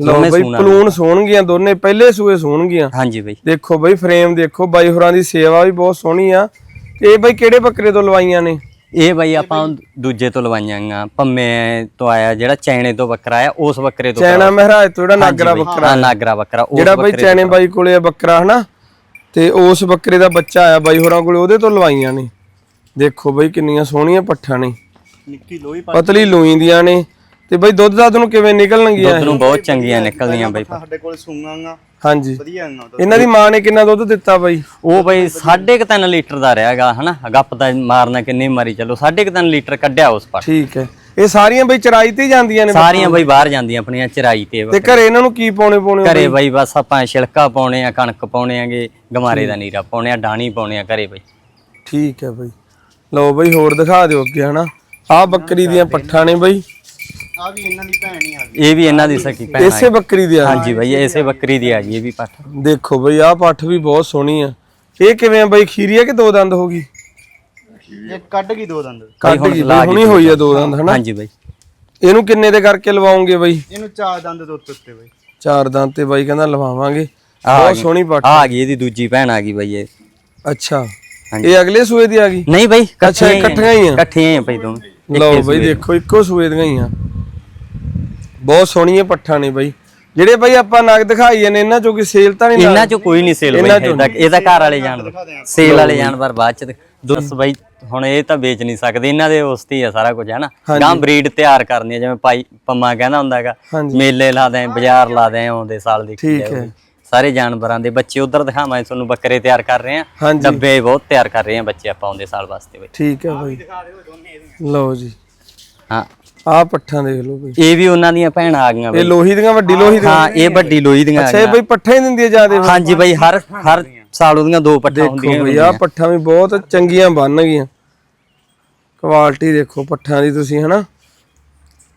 ਲਓ ਬਈ ਸੋਣਗੀਆਂ ਦੋਨੇ ਪਹਿਲੇ ਸੂਏ ਸੋਣਗੀਆਂ। ਹਾਂਜੀ ਬਾਈ। ਦੇਖੋ ਬਈ ਫਰੇਮ ਦੇਖੋ ਬਾਈ ਹੋਰਾਂ ਦੀ ਸੇਵਾ ਵੀ ਬਹੁਤ ਸੋਹਣੀ ਆ। ਇਹ ਬਈ ਕਿਹੜੇ ਬੱਕਰੇ ਤੋਂ ਲਵਾਈਆਂ ਨੇ? ਇਹ ਬਾਈ ਆਪਾਂ ਦੂਜੇ ਤੋਂ ਲਵਾਈਆਂ ਗਾ ਪੰਮੇ ਤੋਂ ਆਇਆ ਜਿਹੜਾ ਚੈਣੇ ਤੋਂ ਬੱਕਰਾ ਆਇਆ ਉਸ ਬੱਕਰੇ ਤੋਂ ਚੈਨਾ ਮਹਾਰਾਜ ਤੋਂ ਜਿਹੜਾ ਨਾਗਰਾ ਬੱਕਰਾ। ਹਾਂ ਨਾਗਰਾ ਬੱਕਰਾ ਜਿਹੜਾ ਬਈ ਚੈਨੇ ਬਾਈ ਕੋਲੇ ਆ ਬੱਕਰਾ ਹਨਾ? ਤੇ ਉਸ ਬੱਕਰੇ ਦਾ ਬੱਚਾ ਆਇਆ ਬਾਈ ਹੋਰਾਂ ਕੋਲੇ ਉਹਦੇ ਤੋਂ ਲਵਾਈਆਂ ਨੇ। ਦੇਖੋ ਬਈ ਕਿੰਨੀਆਂ ਸੋਹਣੀਆਂ ਪੱਠਾਂ ਨੇ। ਨਿੱਕੀ ਲੋਈ ਪਤਲੀ ਲੂਈ ਦੀਆਂ ਨੇ। ਤੇ ਬਈ ਦੁੱਧ ਦੱਧ ਨੂੰ ਕਿਵੇਂ ਨਿਕਲਣਗੀਆਂ ਦੁੱਧ ਨੂੰ ਬਹੁਤ ਚੰਗੀਆਂ ਨਿਕਲਦੀਆਂ ਬਾਈ ਸਾਡੇ ਕੋਲ ਸੂੰਗਾਂਗਾ। ਹਾਂਜੀ। ਵਧੀਆ ਆਂਗਾ ਇਹਨਾਂ ਦੀ ਮਾਂ ਨੇ ਕਿੰਨਾ ਦੁੱਧ ਦਿੱਤਾ ਬਾਈ? ਉਹ ਬਾਈ 3.5 ਲੀਟਰ ਦਾ ਰਿਹਾਗਾ ਹਨਾ? ਗੱਪ ਤਾਂ ਮਾਰਨਾ ਕਿੰਨੀ ਮਾਰੀ ਚੱਲੋ 3.5 ਲੀਟਰ ਕੱਢਿਆ ਉਸ ਪਰ ਠੀਕ ਹੈ। ਇਹ ਸਾਰੀਆਂ ਬਈ ਚਰਾਈ ਤੇ ਹੀ ਜਾਂਦੀਆਂ ਨੇ? ਸਾਰੀਆਂ ਬਾਈ ਬਾਹਰ ਜਾਂਦੀਆਂ ਆਪਣੀਆਂ ਚਰਾਈ ਤੇ ਤੇ ਘਰੇ ਇਹਨਾਂ ਨੂੰ ਕੀ ਪਾਉਣੇ ਪਾਉਣੇ ਘਰੇ ਬਾਈ? ਬਸ ਆਪਾਂ ਛਿਲਕਾ ਪਾਉਣੇ ਆ ਕਣਕ ਪਾਉਣੇ ਆਗੇ ਗਮਾਰੇ ਦਾ ਨੀਰਾ ਪਾਉਣੇ ਆ ਡਾਣੀ ਪਾਉਣੇ ਆ ਘਰੇ ਬਾਈ। ਠੀਕ ਹੈ ਬਈ। ਲਓ ਬਈ ਹੋਰ ਦਿਖਾ ਦਿਓ ਅੱਗੇ ਹਨਾ? ਆਹ ਬੱਕਰੀ ਦੀਆਂ ਪੱਠਾਂ ਨੇ ਬਈ। ਆ ਵੀ ਇਹਨਾਂ ਦੀ ਭੈਣ ਹੀ ਆ ਗਈ। ਇਹ ਵੀ ਇਹਨਾਂ ਦੀ ਸਕੀ ਭੈਣ ਆ ਇਸੇ ਬੱਕਰੀ ਦੀ ਆ। ਹਾਂਜੀ ਬਾਈ ਇਸੇ ਬੱਕਰੀ ਦੀ ਆ ਗਈ ਇਹ ਵੀ ਪੱਠ। ਦੇਖੋ ਬਈ ਆਹ ਪੱਠ ਵੀ ਬਹੁਤ ਸੋਹਣੀ ਆ। ਇਹ ਕਿਵੇਂ ਆ ਬਈ ਖੀਰੀ ਆ ਕਿ ਦੋ ਦੰਦ ਹੋ ਗਈ? ਇਹ ਕੱਢ ਗਈ ਦੋ ਦੰਦ। ਕੱਟ ਗਈ ਬਈ, ਹੁਣੀ ਹੋਈ ਆ ਦੋ ਦੰਦ ਹਨਾ? ਹਾਂਜੀ ਬਾਈ। ਇਹਨੂੰ ਕਿੰਨੇ ਦੇ ਕਰਕੇ ਲਵਾਉਂਗੇ ਬਈ? ਇਹਨੂੰ ਚਾਰ ਦੰਦ ਦੇ ਉੱਤੇ ਉੱਤੇ ਬਈ। ਚਾਰ ਦੰਦ ਤੇ ਬਾਈ ਕਹਿੰਦਾ ਲਵਾਵਾਂਗੇ। ਬਹੁਤ। ਸੋਹਣੀ ਪੱਠ ਆ। ਗਈ ਇਹਦੀ ਦੂਜੀ ਭੈਣ ਆ ਗਈ ਬਾਈ ਇਹ। ਅੱਛਾ। ਹਾਂਜੀ। ਇਹ ਅਗਲੇ ਸੂਏ ਦੀ ਆ ਗਈ? ਨਹੀਂ ਇਹ ਇਕੱਠੀਆਂ ਹੀ ਆ। ਇਕੱਠੀਆਂ ਹੀ ਆ ਬਾਈ ਦੋਵੇਂ। ਲਓ ਬਈ ਦੇਖੋ ਇੱਕੋ ਸੂਏ ਦੀਆਂ ਹੀ ਆ। ਬਹੁਤ ਸੋਹਣੀਆਂ ਪੱਠਾਂ ਨੇ ਬਈ। ਜਿਹੜੇ ਬਈ ਆਪਾਂ ਨਗ ਦਿਖਾਈਏ ਨੇ ਇਹਨਾਂ ਚੋਂ ਕੋਈ ਸੇਲ ਤਾਂ ਨਹੀਂ ਇਹਨਾਂ ਚੋਂ ਕੋਈ ਨਹੀਂ ਸੇਲ ਬਾਈ ਚੋਂ ਇਹਦਾ ਇਹਦਾ ਘਰ ਵਾਲੇ ਜਾਣਦੇ ਸੇਲ ਵਾਲੇ ਜਾਨਵਰ ਬਾਅਦ ਚ ਦੁੱਸ ਬਾਈ ਹੁਣ ਇਹ ਤਾਂ ਵੇਚ ਨਹੀਂ ਸਕਦੇ। ਇਹਨਾਂ ਦੇ ਉਸ ਤੇ ਹੀ ਆ ਸਾਰਾ ਕੁਝ ਹੈ ਨਾ ਗਾਂ ਬਰੀਡ ਤਿਆਰ ਕਰਨੀ ਆ ਜਿਵੇਂ ਪਾਈ ਪੰਮਾ ਕਹਿੰਦਾ ਹੁੰਦਾ ਹੈਗਾ ਹਾਂਜੀ। ਮੇਲੇ ਲਾ ਦੇ ਬਾਜ਼ਾਰ ਲਾ ਦੇ ਆਉਂਦੇ ਸਾਲ ਦੀ ਠੀਕ ਹੈ। ਸਾਰੇ ਜਾਨਵਰਾਂ ਦੇ ਬੱਚੇ ਉਧਰ ਦਿਖਾਵਾਂ ਤੁਹਾਨੂੰ ਬੱਕਰੇ ਤਿਆਰ ਕਰ ਰਹੇ ਆ। ਡੱਬੇ ਬਹੁਤ ਤਿਆਰ ਕਰ ਰਹੇ ਆ ਬੱਚੇ ਆਪਾਂ ਆਉਂਦੇ ਸਾਲ ਵਾਸਤੇ ਬਾਈ। ਠੀਕ ਹੈ ਬਈ। ਲਓ ਜੀ। ਹਾਂ। ਆਹ ਪੱਠਾਂ ਦੇਖ ਲਓ ਬਈ। ਇਹ ਵੀ ਉਹਨਾਂ ਦੀਆਂ ਭੈਣਾਂ ਆ ਗਈਆਂ ਇਹ ਬਾਈ। ਲੋਹੀ ਦੀਆਂ ਵੱਡੀ ਲੋਹੀ ਦੀਆਂ। ਹਾਂ ਇਹ ਵੱਡੀ ਲੋਈ ਦੀਆਂ ਆ ਅੱਛਾ ਇਹ ਬਈ ਪੱਠੇ ਹੀ ਦਿੰਦੀ ਜਿਆਦੇ ਹਾਂਜੀ ਬਾਈ ਹਰ ਹਰ ਸਾਲ ਉਹਦੀਆਂ ਦੋ ਪੱਠਾਂ ਹੁੰਦੀਆਂ ਦੇਖੋ ਬਈ ਆਹ ਪੱਠਾਂ ਵੀ ਬਹੁਤ ਚੰਗੀਆਂ ਬਣ ਗਈਆਂ। ਕੁਆਲਿਟੀ ਦੇਖੋ ਪੱਠਾਂ ਦੀ ਤੁਸੀਂ ਹਨਾ?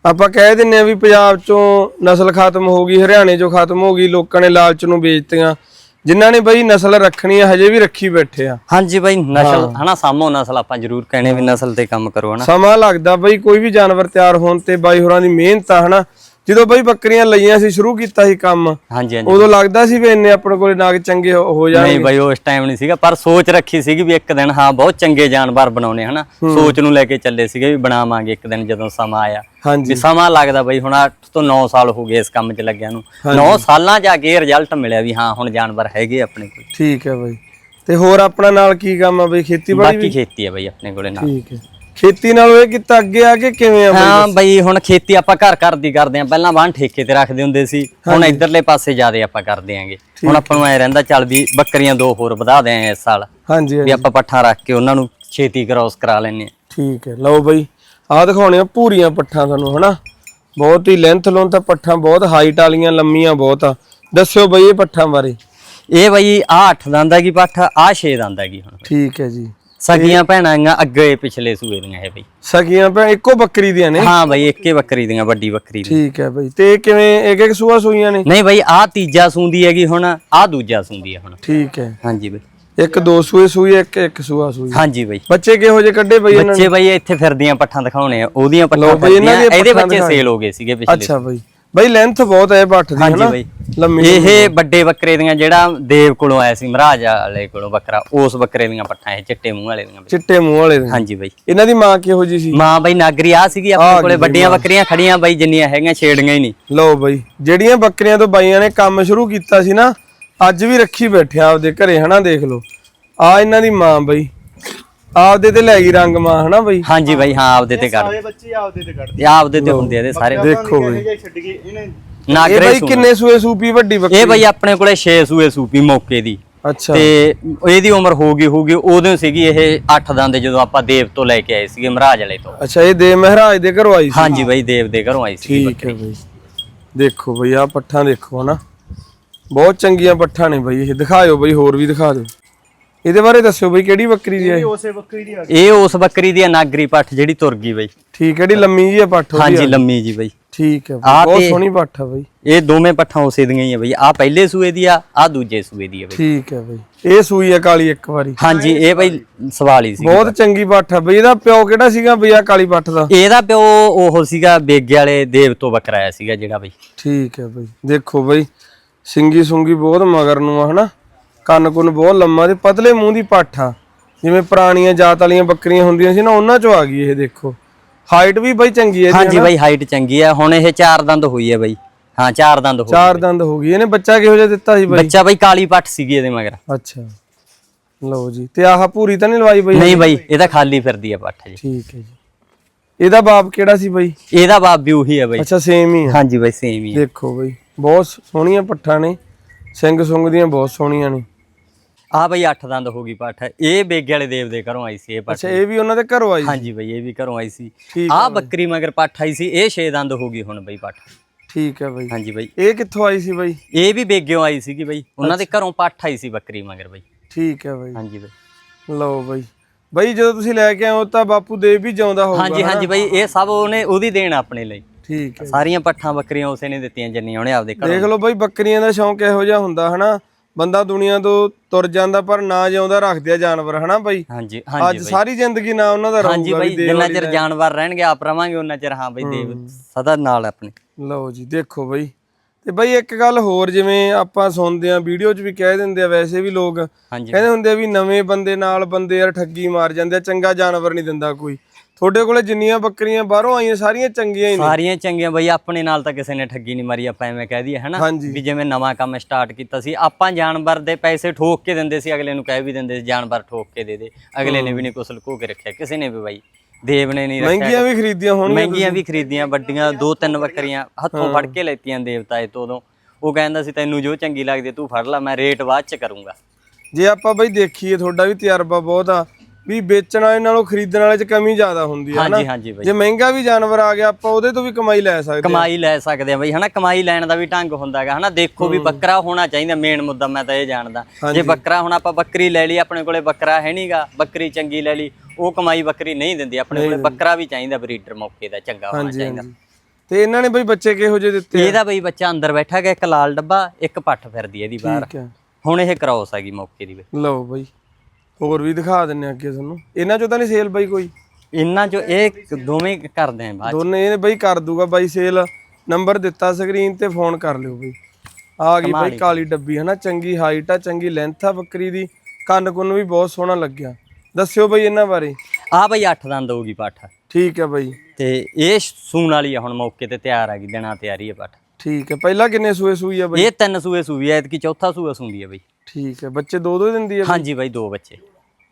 ਆਪਾਂ ਕਹਿ ਦਿੰਨੇ ਆ ਵੀ ਪੰਜਾਬ ਚੋਂ ਨਸਲ ਖਤਮ ਹੋ ਗਈ ਹਰਿਆਣੇ ਚੋਂ ਖਤਮ ਹੋ ਗਈ ਲੋਕਾਂ ਨੇ ਲਾਲਚ ਨੂੰ ਵੇਚਤੀਆਂ। ਜਿਨ੍ਹਾਂ ਨੇ ਬਈ ਨਸਲ ਰੱਖਣੀ ਆ ਹਜੇ ਵੀ ਰੱਖੀ ਬੈਠੇ ਆ। ਹਾਂਜੀ ਬਾਈ ਨਸਲ ਹਨਾ ਸਾਮੋ ਨਸਲ ਆਪਾਂ ਜ਼ਰੂਰ ਕਹਿਣੇ ਵੀ ਨਸਲ ਤੇ ਕੰਮ ਕਰੋ ਹਨਾ। ਸਮਾਂ ਲੱਗਦਾ ਬਈ ਕੋਈ ਵੀ ਜਾਨਵਰ ਤਿਆਰ ਹੋਣ ਤੇ ਬਾਈ ਹੋਰਾਂ ਦੀ ਮਿਹਨਤ ਆ ਹਨਾ ਜਦੋਂ ਬਈ ਬੱਕਰੀਆਂ ਲਈਆਂ ਸੀ ਸ਼ੁਰੂ ਕੀਤਾ ਸੀ ਕੰਮ ਹਾਂਜੀ ਹਾਂਜੀ ਉਦੋਂ ਲੱਗਦਾ ਸੀ ਵੀ ਇੰਨੇ ਆਪਣੇ ਕੋਲੇ ਨਾਗ ਚੰਗੇ ਹੋ ਹੋ ਨਹੀਂ ਜਾਣਗੇ ਬਾਈ ਉਸ ਟਾਈਮ ਨਹੀਂ ਸੀਗਾ ਪਰ ਸੋਚ ਰੱਖੀ ਸੀਗੀ ਵੀ ਇੱਕ ਦਿਨ ਹਾਂ ਬਹੁਤ ਚੰਗੇ ਜਾਨਵਰ ਬਣਾਉਣੇ ਹਨਾ? ਸੋਚ ਨੂੰ ਲੈ ਕੇ ਚੱਲੇ ਸੀਗੇ ਵੀ ਬਣਾਵਾਂਗੇ ਇੱਕ ਦਿਨ ਜਦੋਂ ਸਮਾਂ ਆਇਆ। ਵੀ ਸਮਾਂ ਲੱਗਦਾ ਬਈ ਹੁਣ 8 ਤੋਂ 9 ਸਾਲ ਹੋ ਗਏ ਇਸ ਕੰਮ 'ਚ ਲੱਗਿਆ ਨੂੰ। 9 ਸਾਲਾਂ 'ਚ ਆ ਕੇ ਰਿਜ਼ਲਟ ਮਿਲਿਆ ਵੀ ਹਾਂ ਹੁਣ ਜਾਨਵਰ ਹੈਗੇ ਆਪਣੇ ਕੋਲ। ਠੀਕ ਹੈ ਬਈ। ਤੇ ਹੋਰ ਆਪਣਾ ਨਾਲ ਕੀ ਕੰਮ ਆ ਬਈ ਖੇਤੀਬਾੜੀ ਬਾਕੀ ਖੇਤੀ ਹੈ ਬਈ ਆਪਣੇ ਕੋਲੇ ਨਾਲ। ਠੀਕ ਹੈ। ਖੇਤੀ ਨਾਲੋਂ ਇਹ ਕੀਤਾ ਅੱਗੇ ਆ ਕੇ ਕਿਵੇਂ ਆ ਹਾਂ ਬਈ ਹੁਣ ਖੇਤੀ ਆਪਾਂ ਘਰ ਘਰ ਦੀ ਕਰਦੇ ਆਂ ਪਹਿਲਾਂ ਵਾਹਨ ਠੇਕੇ ਤੇ ਰੱਖਦੇ ਹੁੰਦੇ ਸੀ। ਹੁਣ ਇਧਰਲੇ ਪਾਸੇ ਜਿਆਦੇ ਆਪਾਂ ਕਰਦੇ ਆਂਗੇ ਹੁਣ ਆਪਾਂ ਨੂੰ ਐ ਰਹਿੰਦਾ ਚੱਲ ਵੀ ਬੱਕਰੀਆਂ ਦੋ ਹੋਰ ਵਧਾ ਦੇ ਆਂ ਇਸ ਸਾਲ। ਹਾਂਜੀ ਵੀ ਆਪਾਂ ਪੱਠਾ ਰੱਖ ਕੇ ਉਹਨਾਂ ਨੂੰ ਛੇਤੀ ਕ੍ਰਾਸ ਕਰਾ ਲੈਨੇ। ਠੀਕ ਹੈ। ਲਓ ਬਈ ਆਹ ਦਿਖਾਉਣੇ ਆ ਪੂਰੀਆਂ ਪੱਠਾਂ ਤੁਹਾਨੂੰ ਹਨਾ? ਬਹੁਤ ਹੀ ਲੈਂਥ ਲੋਨ ਤਾਂ ਪੱਠਾਂ ਬਹੁਤ ਹਾਈਟ ਵਾਲੀਆਂ ਲੰਮੀਆਂ ਬਹੁਤ ਆ। ਦੱਸਿਓ ਬਈ ਇਹ ਪੱਠਾਂ ਬਾਰੇ। ਇਹ ਬਈ ਆ 8 ਦੰਦ ਹੈਗੀ ਪੱਠ ਆ 6 ਦੰਦ ਹੈਗੀ ਹੁਣ। ਠੀਕ ਹੈ ਜੀ। ਸਗੀਆਂ ਭੈਣਾਂ ਆਈਆਂ ਅੱਗੇ ਪਿਛਲੇ ਸੂਏ ਦੀਆਂ ਇਹ ਬਈ। ਸਕੀਆਂ ਭੈਣ ਇੱਕੋ ਬੱਕਰੀ ਦੀਆਂ ਨੇ? ਹਾਂ ਬਈ ਇੱਕੇ ਬੱਕਰੀ ਦੀਆਂ ਵੱਡੀ ਬੱਕਰੀ ਦੀ ਠੀਕ ਹੈ ਬਈ। ਤੇ ਇਹ ਕਿਵੇਂ ਇੱਕ ਇੱਕ ਸੂਆ ਸੂਈਆਂ ਨੇ? ਨਹੀਂ ਬਈ ਆ ਤੀਜਾ ਸੂੰਦੀ ਹੈਗੀ ਹੁਣ ਆ ਦੂਜਾ ਸੂੰਦੀ ਹੈ ਹੁਣ। ਠੀਕ ਹੈ। ਹਾਂਜੀ ਬਈ। ਇੱਕ ਦੋ ਸੂਏ ਸੂਈ ਇੱਕ ਇੱਕ ਸੂਆ ਸੂਈ। ਹਾਂਜੀ ਬਈ। ਬੱਚੇ ਕਿਹੋ ਜਿਹੇ ਕੱਢੇ ਬਈ ਇਹਨਾਂ ਨੇ? ਬੱਚੇ ਬਈ ਇੱਥੇ ਫਿਰਦੀਆਂ ਪੱਠਾਂ ਦਿਖਾਉਣੇ ਆ ਉਹਦੀਆਂ ਪੱਠਾਂ ਲਓ ਬਈ, ਇਹਨਾਂ ਫਿਰਦੀਆਂ, ਦੀਆਂ ਇਹਦੇ ਬੱਚੇ। ਸੇਲ ਹੋ ਗਏ ਸੀਗੇ ਪਿਛਲੇ। ਅੱਛਾ ਬਈ। ਬਈ ਲੈਂਥ ਬਹੁਤ ਹੈ ਪੱਠ ਦੀ ਹਾਂਜੀ ਬਈ। ਲੰਮੀ ਇਹ ਵੱਡੇ ਬੱਕਰੇ ਦੀਆਂ ਜਿਹੜਾ ਦੇਵ ਕੋਲੋਂ ਆਇਆ ਸੀ ਮਹਾਰਾਜ ਵਾਲੇ ਕੋਲੋਂ ਬੱਕਰਾ ਉਸ ਬੱਕਰੇ ਦੀਆਂ ਪੱਠਾਂ ਇਹ ਚਿੱਟੇ ਮੂੰਹ ਵਾਲੇ ਦੀਆਂ। ਚਿੱਟੇ ਮੂੰਹ ਵਾਲੇ ਹਾਂਜੀ ਬਈ। ਇਹਨਾਂ ਦੀ ਮਾਂ ਕਿਹੋ ਜੀ ਸੀ? ਮਾਂ ਬਈ ਨਾਗਰੀ ਆ ਸੀਗੀ ਆਪਣੇ ਕੋਲੇ ਵੱਡੀਆਂ ਬੱਕਰੀਆਂ ਖੜੀਆਂ ਬਈ ਜਿੰਨੀਆਂ ਹੈਗੀਆਂ ਛੇੜੀਆਂ ਹੀ ਨਹੀਂ। ਲਓ ਬਈ ਜਿਹੜੀਆਂ ਬੱਕਰੀਆਂ ਤੋਂ ਬਾਈਆਂ ਨੇ ਕੰਮ ਸ਼ੁਰੂ ਕੀਤਾ ਸੀ ਨਾ ਅੱਜ ਵੀ ਰੱਖੀ ਬੈਠਿਆ ਆਪਦੇ ਘਰੇ ਹਨਾ ਦੇਖ ਲਓ। ਆ ਇਹਨਾਂ ਦੀ ਮਾਂ ਬਈ। ਆਪਦੇ ਤੇ ਲੈ ਗਈ ਰੰਗ ਮਾਂ ਹਨਾ ਬਈ? ਹਾਂਜੀ ਬਈ ਹਾਂ ਆਪਦੇ ਤੇ ਕਰ। ਸਾਰੇ ਬੱਚੇ ਆਪਦੇ ਤੇ ਕੱਢਦੇ ਇਹ ਆਪਦੇ ਤੇ ਹੁੰਦੇ ਆ ਇਹਦੇ ਸਾਰੇ। ਦੇਖੋ ਬਈ। ਇਹ ਛੱਡ ਕੇ ਇਹਨੇ ਇਹ ਨਾਗਰੇ ਬਈ ਸੂਣ ਕਿੰਨੇ ਸੂਏ ਸੂਪੀ ਵੱਡੀ ਬੱਕਰੀ ਇਹ ਬਈ ਆਪਣੇ ਕੋਲੇ 6 ਸੂਏ ਸੂਪੀ ਮੌਕੇ ਦੀ। ਅੱਛਾ। ਤੇ ਇਹਦੀ ਉਮਰ ਹੋ ਗਈ ਹੋਊਗੀ ਉਦੋਂ ਸੀਗੀ ਇਹ 8 ਦੰਦ ਜਦੋਂ ਆਪਾਂ ਦੇਵ ਤੋਂ ਲੈ ਕੇ ਆਏ ਸੀਗੇ ਮਹਾਰਾਜ ਵਾਲੇ ਤੋਂ। ਅੱਛਾ ਇਹ ਦੇ ਮਹਾਰਾਜ ਦੇ ਘਰੋਂ ਆਈ ਸੀ? ਹਾਂਜੀ ਬਈ ਦੇਵ ਦੇ ਘਰੋਂ ਆਈ ਸੀ ਠੀਕ ਹੈ ਬਈ। ਦੇਖੋ ਬਈ ਆ ਪੱਠਾਂ ਦੇਖੋ ਹਨਾ। ਬਹੁਤ ਚੰਗੀਆਂ ਪੱਠਾਂ ਨੇ ਬਈ ਇਹ ਦਿਖਾਇਓ ਬਈ ਹੋਰ ਵੀ ਦਿਖਾ ਦਿਓ। ਇਹਦੇ ਬਾਰੇ ਦੱਸਿਓ ਬਈ ਕਿਹੜੀ ਬੱਕਰੀ ਦੀ ਹੈ ਇਹ? ਉਸੇ ਬੱਕਰੀ ਦੀ ਆ ਇਹ ਉਸ ਬੱਕਰੀ ਦੀ ਆ ਨਾਗਰੀ ਪੱਠ ਜਿਹੜੀ ਤੁਰ ਗਈ ਬਈ। ਠੀਕ ਹੈ ਜਿਹੜੀ ਲੰਮੀ ਜੀ ਹੈ ਪੱਠ ਉਹਦੀ ਹਾਂਜੀ ਆ। ਲੰਮੀ ਜੀ ਬਈ। ਠੀਕ ਹੈ ਬਹੁਤ ਸੋਹਣੀ ਪੱਠ ਆ ਬਈ। ਇਹ ਦੋਵੇਂ ਪੱਠਾਂ ਉਸੇ ਦੀਆਂ ਹੀ ਆ ਬਈ। ਆ ਪਹਿਲੇ ਸੂਏ ਦੀ ਆ ਆ ਦੂਜੇ ਸੂਏ ਦੀ ਆ ਬਈ। ਠੀਕ ਹੈ ਬਈ। ਇਹ ਸੂਈ ਆ ਕਾਲੀ ਇੱਕ ਵਾਰੀ। ਹਾਂਜੀ ਇਹ ਬਈ ਸਵਾਲ ਹੀ ਸੀ ਬਹੁਤ ਚੰਗੀ ਪੱਠ ਆ ਬਈ। ਇਹਦਾ ਪਿਓ ਕਿਹੜਾ ਸੀਗਾ ਬਈ ਆ ਕਾਲੀ ਪੱਠ ਦਾ? ਇਹਦਾ ਪਿਓ ਉਹ ਸੀਗਾ ਬੇਗੇ ਵਾਲੇ ਦੇਵ ਤੋਂ ਬੱਕਰਾ ਆਇਆ ਸੀਗਾ ਜਿਹੜਾ ਬਈ। ਠੀਕ ਹੈ ਬਈ। ਦੇਖੋ ਬਈ ਸਿੰਗੀ ਸੁੰਗੀ ਬਹੁਤ ਮਗਰ ਨੂੰ ਆ ਹਨਾ? ਕੰਨ ਕੁੰਨ ਬਹੁਤ ਲੰਮਾ ਤੇ ਪਤਲੇ ਮੂੰਹ ਦੀ ਪੱਠ ਆ। ਜਿਵੇਂ ਪੁਰਾਣੀਆਂ ਜਾਤ ਵਾਲੀਆਂ ਬੱਕਰੀਆਂ ਹੁੰਦੀਆਂ ਸੀ ਨਾ ਉਹਨਾਂ ਚੋਂ ਆ ਗਈ ਇਹ ਦੇਖੋ। ਹਾਈਟ ਵੀ ਬਈ ਚੰਗੀ ਹੈ ਹਾਂਜੀ ਬਈ ਹਾਈਟ ਚੰਗੀ ਆ। ਹੁਣ ਇਹ ਚਾਰ ਦੰਦ ਹੋਈ ਹੈ ਬਈ। ਹਾਂ ਚਾਰ ਦੰਦ ਹੋ ਚਾਰ ਦੰਦ ਹੋ ਗਈ। ਇਹਨੇ ਬੱਚਾ ਕਿਹੋ ਜਿਹਾ ਦਿੱਤਾ ਸੀ ਬਈ? ਬੱਚਾ ਬਈ ਕਾਲੀ ਪੱਠ ਸੀਗੀ ਇਹਦੇ ਮਗਰ। ਅੱਛਾ। ਲਓ ਜੀ ਤੇ ਆਹ ਪੂਰੀ ਤਾਂ ਨਹੀਂ ਲਵਾਈ ਬਈ? ਨਹੀਂ ਬਈ ਇਹ ਤਾਂ ਖਾਲੀ ਫਿਰਦੀ ਆ ਪੱਠ ਜੀ। ਠੀਕ ਹੈ ਜੀ। ਇਹਦਾ ਬਾਪ ਕਿਹੜਾ ਸੀ ਬਈ? ਇਹਦਾ ਬਾਪ ਵੀ ਉਹੀ ਆ ਬਈ। ਅੱਛਾ ਸੇਮ ਹੀ ਹਾਂਜੀ ਬਈ ਸੇਮ ਹੀ ਦੇਖੋ ਬਈ ਬਹੁਤ ਸੋਹਣੀਆਂ ਪੱਠਾਂ ਨੇ। ਸਿੰਘ ਸੁੰਗ ਦੀਆਂ ਬਹੁਤ ਸੋਹਣੀਆਂ ਨੇ। ਆ ਬਈ 8 ਦੰਦ ਹੋ ਗਈ ਪੱਠ। ਇਹ ਬੇਗੇ ਵਾਲੇ ਦੇਵ ਦੇ ਘਰੋਂ ਆਈ ਸੀ ਇਹ ਪੱਠ। ਅੱਛਾ ਇਹ ਵੀ ਉਹਨਾਂ ਦੇ ਘਰੋਂ ਆਈ ਸੀ। ਹਾਂਜੀ ਬਈ ਇਹ ਵੀ ਘਰੋਂ ਆਈ ਸੀ। ਆ ਬੱਕਰੀ ਮਗਰ ਪੱਠ ਆਈ ਸੀ ਇਹ 6 ਦੰਦ ਹੋ ਗਈ ਹੁਣ ਬਈ ਪੱਠ। ਠੀਕ ਹੈ ਬਈ। ਹਾਂਜੀ ਬਈ। ਇਹ ਕਿੱਥੋਂ ਆਈ ਸੀ ਬਈ? ਇਹ ਵੀ ਬੇਗਿਓ ਆਈ ਸੀਗੀ ਬਈ। ਉਹਨਾਂ ਦੇ ਘਰੋਂ ਪੱਠ ਆਈ ਸੀ ਬੱਕਰੀ ਮਗਰ ਬਈ। ਠੀਕ ਹੈ ਬਈ। ਹਾਂਜੀ ਬਈ। ਲਓ ਬਈ। ਬਈ ਜਦੋਂ ਤੁਸੀਂ ਲੈ ਕੇ ਹੋ ਤਾਂ ਬਾਪੂ ਦੇਵ ਵੀ ਜਿਉਂਦਾ ਹੋਊਗਾ ਹਾਂਜੀ ਹਾਂਜੀ ਬਈ ਇਹ ਸਭ ਉਹਨੇ ਉਹਦੀ ਦੇਣ ਆਪਣੇ ਲਈ। ਠੀਕ ਹੈ ਸਾਰੀਆਂ ਪੱਠਾਂ ਬੱਕਰੀਆਂ ਉਸੇ ਨੇ ਦਿੱਤੀਆਂ ਜੰਨੀਆਂ ਉਹਨੇ ਆਪਦੇ ਘਰੋਂ। ਦੇਖ ਲਓ ਬਈ ਬੱਕਰੀਆਂ ਦਾ ਸ਼ੌਂਕ ਇਹੋ ਜਿਹਾ ਹੁੰਦਾ ਹਨਾ। ਬੰਦਾ ਦੁਨੀਆ ਤੋਂ ਤੁਰ ਜਾਂਦਾ ਪਰ ਨਾ ਜਿਉਂਦਾ ਰੱਖਦੇ ਆ ਜਾਨਵਰ ਹਨਾ ਬਈ? ਹਾਂਜੀ ਅੱਜ ਹਾਂਜੀ ਬਈ। ਸਾਰੀ ਜ਼ਿੰਦਗੀ ਨਾ ਉਹਨਾਂ ਦਾ ਹਾਂਜੀ ਰਹੂਗਾ ਬਈ ਵੀ ਦੇਵ ਜਿੰਨਾ ਵਾਲੀ ਚਿਰ ਜਾਨਵਰ ਰਹਿਣਗੇ ਆਪ ਰਵਾਂਗੇ ਉਹਨਾਂ ਚਿਰ ਹਾਂ ਬਈ ਦੇਵ ਸਦਾ ਨਾਲ ਆਪਣੇ। ਲਓ ਜੀ ਦੇਖੋ ਬਈ। ਤੇ ਬਈ ਇੱਕ ਗੱਲ ਹੋਰ ਜਿਵੇਂ ਆਪਾਂ ਸੁਣਦੇ ਆ ਵੀਡੀਓ 'ਚ ਵੀ ਕਹਿ ਦਿੰਦੇ ਆ ਵੈਸੇ ਵੀ ਲੋਕ। ਹਾਂਜੀ ਕਹਿੰਦੇ ਹੁੰਦੇ ਆ ਵੀ ਨਵੇਂ ਬੰਦੇ ਨਾਲ ਬੰਦੇ ਯਾਰ ਠੱਗੀ ਮਾਰ ਜਾਂਦੇ ਆ ਚੰਗਾ ਜਾਨਵਰ ਨਹੀਂ ਦਿੰਦਾ ਕੋਈ। ਤੁਹਾਡੇ ਕੋਲੇ ਜਿੰਨੀਆਂ ਬੱਕਰੀਆਂ ਬਾਹਰੋਂ ਆਈਆਂ ਸਾਰੀਆਂ ਚੰਗੀਆਂ ਹੀ ਨੇ। ਸਾਰੀਆਂ ਚੰਗੀਆਂ ਬਈ ਆਪਣੇ ਨਾਲ ਤਾਂ ਕਿਸੇ ਨੇ ਠੱਗੀ ਨਹੀਂ ਮਾਰੀ ਆਪਾਂ ਐਵੇਂ ਕਹਿ ਦਈਏ ਹਨਾ। ਵੀ ਜਿਵੇਂ ਨਵਾਂ ਕੰਮ ਸਟਾਰਟ ਕੀਤਾ ਸੀ ਆਪਾਂ ਜਾਨਵਰ ਦੇ ਪੈਸੇ ਠੋਕ ਕੇ ਦਿੰਦੇ ਸੀ ਅਗਲੇ ਨੂੰ ਕਹਿ ਵੀ ਦਿੰਦੇ ਸੀ ਜਾਨਵਰ ਠੋਕ ਕੇ ਦੇ ਦੇ। ਅਗਲੇ ਨੇ ਵੀ ਨਹੀਂ ਕੁਛ ਲੁਕੋ ਕੇ ਰੱਖਿਆ ਕਿਸੇ ਨੇ ਵੀ ਬਾਈ। ਦੇਵ ਨੇ ਨਹੀਂ ਰੱਖਿਆ। ਮਹਿੰਗੀਆਂ ਵੀ ਖਰੀਦੀਆਂ ਹੋਣਗੀਆਂ ਮਹਿੰਗੀਆਂ ਵੀ ਖਰੀਦੀਆਂ ਵੱਡੀਆਂ ਦੋ ਤਿੰਨ ਬੱਕਰੀਆਂ ਹੱਥੋਂ ਫੜ ਕੇ ਲੈਤੀਆਂ ਦੇਵਤਾਏ ਤੋਂ ਉਦੋਂ। ਉਹ ਕਹਿੰਦਾ ਸੀ ਤੈਨੂੰ ਜੋ ਚੰਗੀ ਲੱਗਦੀ ਤੂੰ ਫੜ ਲੈ ਮੈਂ ਰੇਟ ਬਾਅਦ ਚ ਕਰੂੰਗਾ। ਜੇ ਆਪਾਂ ਬਈ ਦੇਖੀਏ ਤੁਹਾਡਾ ਵੀ ਤਜਰਬਾ ਬਹੁਤ ਆ। ਵੀ ਵੇਚਣ ਵਾਲੇ ਨਾਲੋਂ ਖਰੀਦਣ ਵਾਲੇ 'ਚ ਕਮੀ ਜ਼ਿਆਦਾ ਹੁੰਦੀ ਹੈ ਨਾ ਹਾਂਜੀ ਹਾਂਜੀ ਬਾਈ। ਜੇ ਮਹਿੰਗਾ ਵੀ ਜਾਨਵਰ ਆ ਗਿਆ ਆਪਾਂ ਉਹਦੇ ਤੋਂ ਵੀ ਕਮਾਈ ਲੈ ਸਕਦੇ ਹਾਂ। ਕਮਾਈ ਲੈ ਸਕਦੇ ਆ ਬਈ ਹਨਾ? ਕਮਾਈ ਲੈਣ ਦਾ ਵੀ ਢੰਗ ਹੁੰਦਾ ਹੈਗਾ ਹਨਾ? ਦੇਖੋ ਵੀ ਬੱਕਰਾ ਹੋਣਾ ਚਾਹੀਦਾ ਮੇਨ ਮੁੱਦਾ ਮੈਂ ਤਾਂ ਇਹ ਜਾਣਦਾ। ਜੇ ਬੱਕਰਾ ਹੁਣ ਆਪਾਂ ਬੱਕਰੀ ਲੈ ਲਈ ਆਪਣੇ ਕੋਲੇ ਬੱਕਰਾ ਹੈ ਨਹੀਂਗਾ ਬੱਕਰੀ ਚੰਗੀ ਲੈ ਲਈ ਉਹ ਕਮਾਈ ਬੱਕਰੀ ਨਹੀਂ ਦਿੰਦੀ ਆਪਣੇ ਕੋਲੇ ਬੱਕਰਾ ਵੀ ਚਾਹੀਦਾ ਬਰੀਡਰ ਮੌਕੇ ਦਾ ਚੰਗਾ ਹੋਣਾ ਚਾਹੀਦਾ। ਤੇ ਇਹਨਾਂ ਨੇ ਬਈ ਬੱਚੇ ਕਿਹੋ ਜਿਹੇ ਦਿੱਤੇ? ਇਹਦਾ ਬਈ ਬੱਚਾ ਅੰਦਰ ਬੈਠਾ ਗਿਆ ਇੱਕ ਲਾਲ ਡੱਬਾ ਇੱਕ ਪੱਠ ਫਿਰਦੀ ਇਹਦੀ ਬਾਹਰ। ਹੁਣ ਇਹ ਕ੍ਰਾਸ ਹੈਗੀ ਮੌਕੇ ਦੀ ਬਈ। ਲਓ ਬਈ। ਹੋਰ ਵੀ ਦਿਖਾ ਦਿੰਨੇ ਅੱਗੇ ਤੁਹਾਨੂੰ। ਇਹਨਾਂ ਚੋਂ ਤਾਂ ਨਹੀਂ ਸੇਲ ਬਈ ਕੋਈ। ਇਹਨਾਂ ਚੋਂ ਇਹ ਦੋਵੇਂ ਕਰਦੇ ਆ ਬਾਅਦ। ਦੋਨੇ ਇਹ ਬਈ ਕਰ ਦੂਗਾ ਬਾਈ ਸੇਲ ਨੰਬਰ ਦਿੱਤਾ ਸਕਰੀਨ ਤੇ ਫੋਨ ਕਰ ਲਿਓ ਬਈ। ਆ ਗਈ ਬਈ ਕਾਲੀ ਡੱਬੀ ਹਨਾ? ਚੰਗੀ ਹਾਈਟ ਆ ਚੰਗੀ ਲੈਂਥ ਆ ਬੱਕਰੀ ਦੀ। ਕੰਨ ਕੁੰਨ ਵੀ ਬਹੁਤ ਸੋਹਣਾ ਲੱਗਿਆ। ਦੱਸਿਓ ਬਈ ਇਹਨਾਂ ਬਾਰੇ। ਆ ਬਈ 8 ਦੰਦ ਹੋਊਗੀ ਪੱਠ। ਠੀਕ ਹੈ ਬਈ। ਤੇ ਇਹ ਸੂਣ ਵਾਲੀ ਆ ਹੁਣ ਮੌਕੇ ਤੇ ਤਿਆਰ ਆ ਗਈ ਦਿਨਾਂ ਤਿਆਰੀ ਹੈ ਪੱਠ। ਠੀਕ ਹੈ ਪਹਿਲਾਂ ਕਿੰਨੇ ਸੂਏ ਸੂਈ ਆ ਬਈ? ਇਹ ਤਿੰਨ ਸੂਏ ਸੂਈ ਐ ਐਤਕੀ ਚੌਥਾ ਸੂਆ ਸੂੰਦੀ ਹੈ ਬਈ। ਠੀਕ ਹੈ। ਬੱਚੇ ਦੋ ਦੋ ਦਿੰਦੀ ਆ ਹਾਂਜੀ ਬਈ ਦੋ ਬੱਚੇ।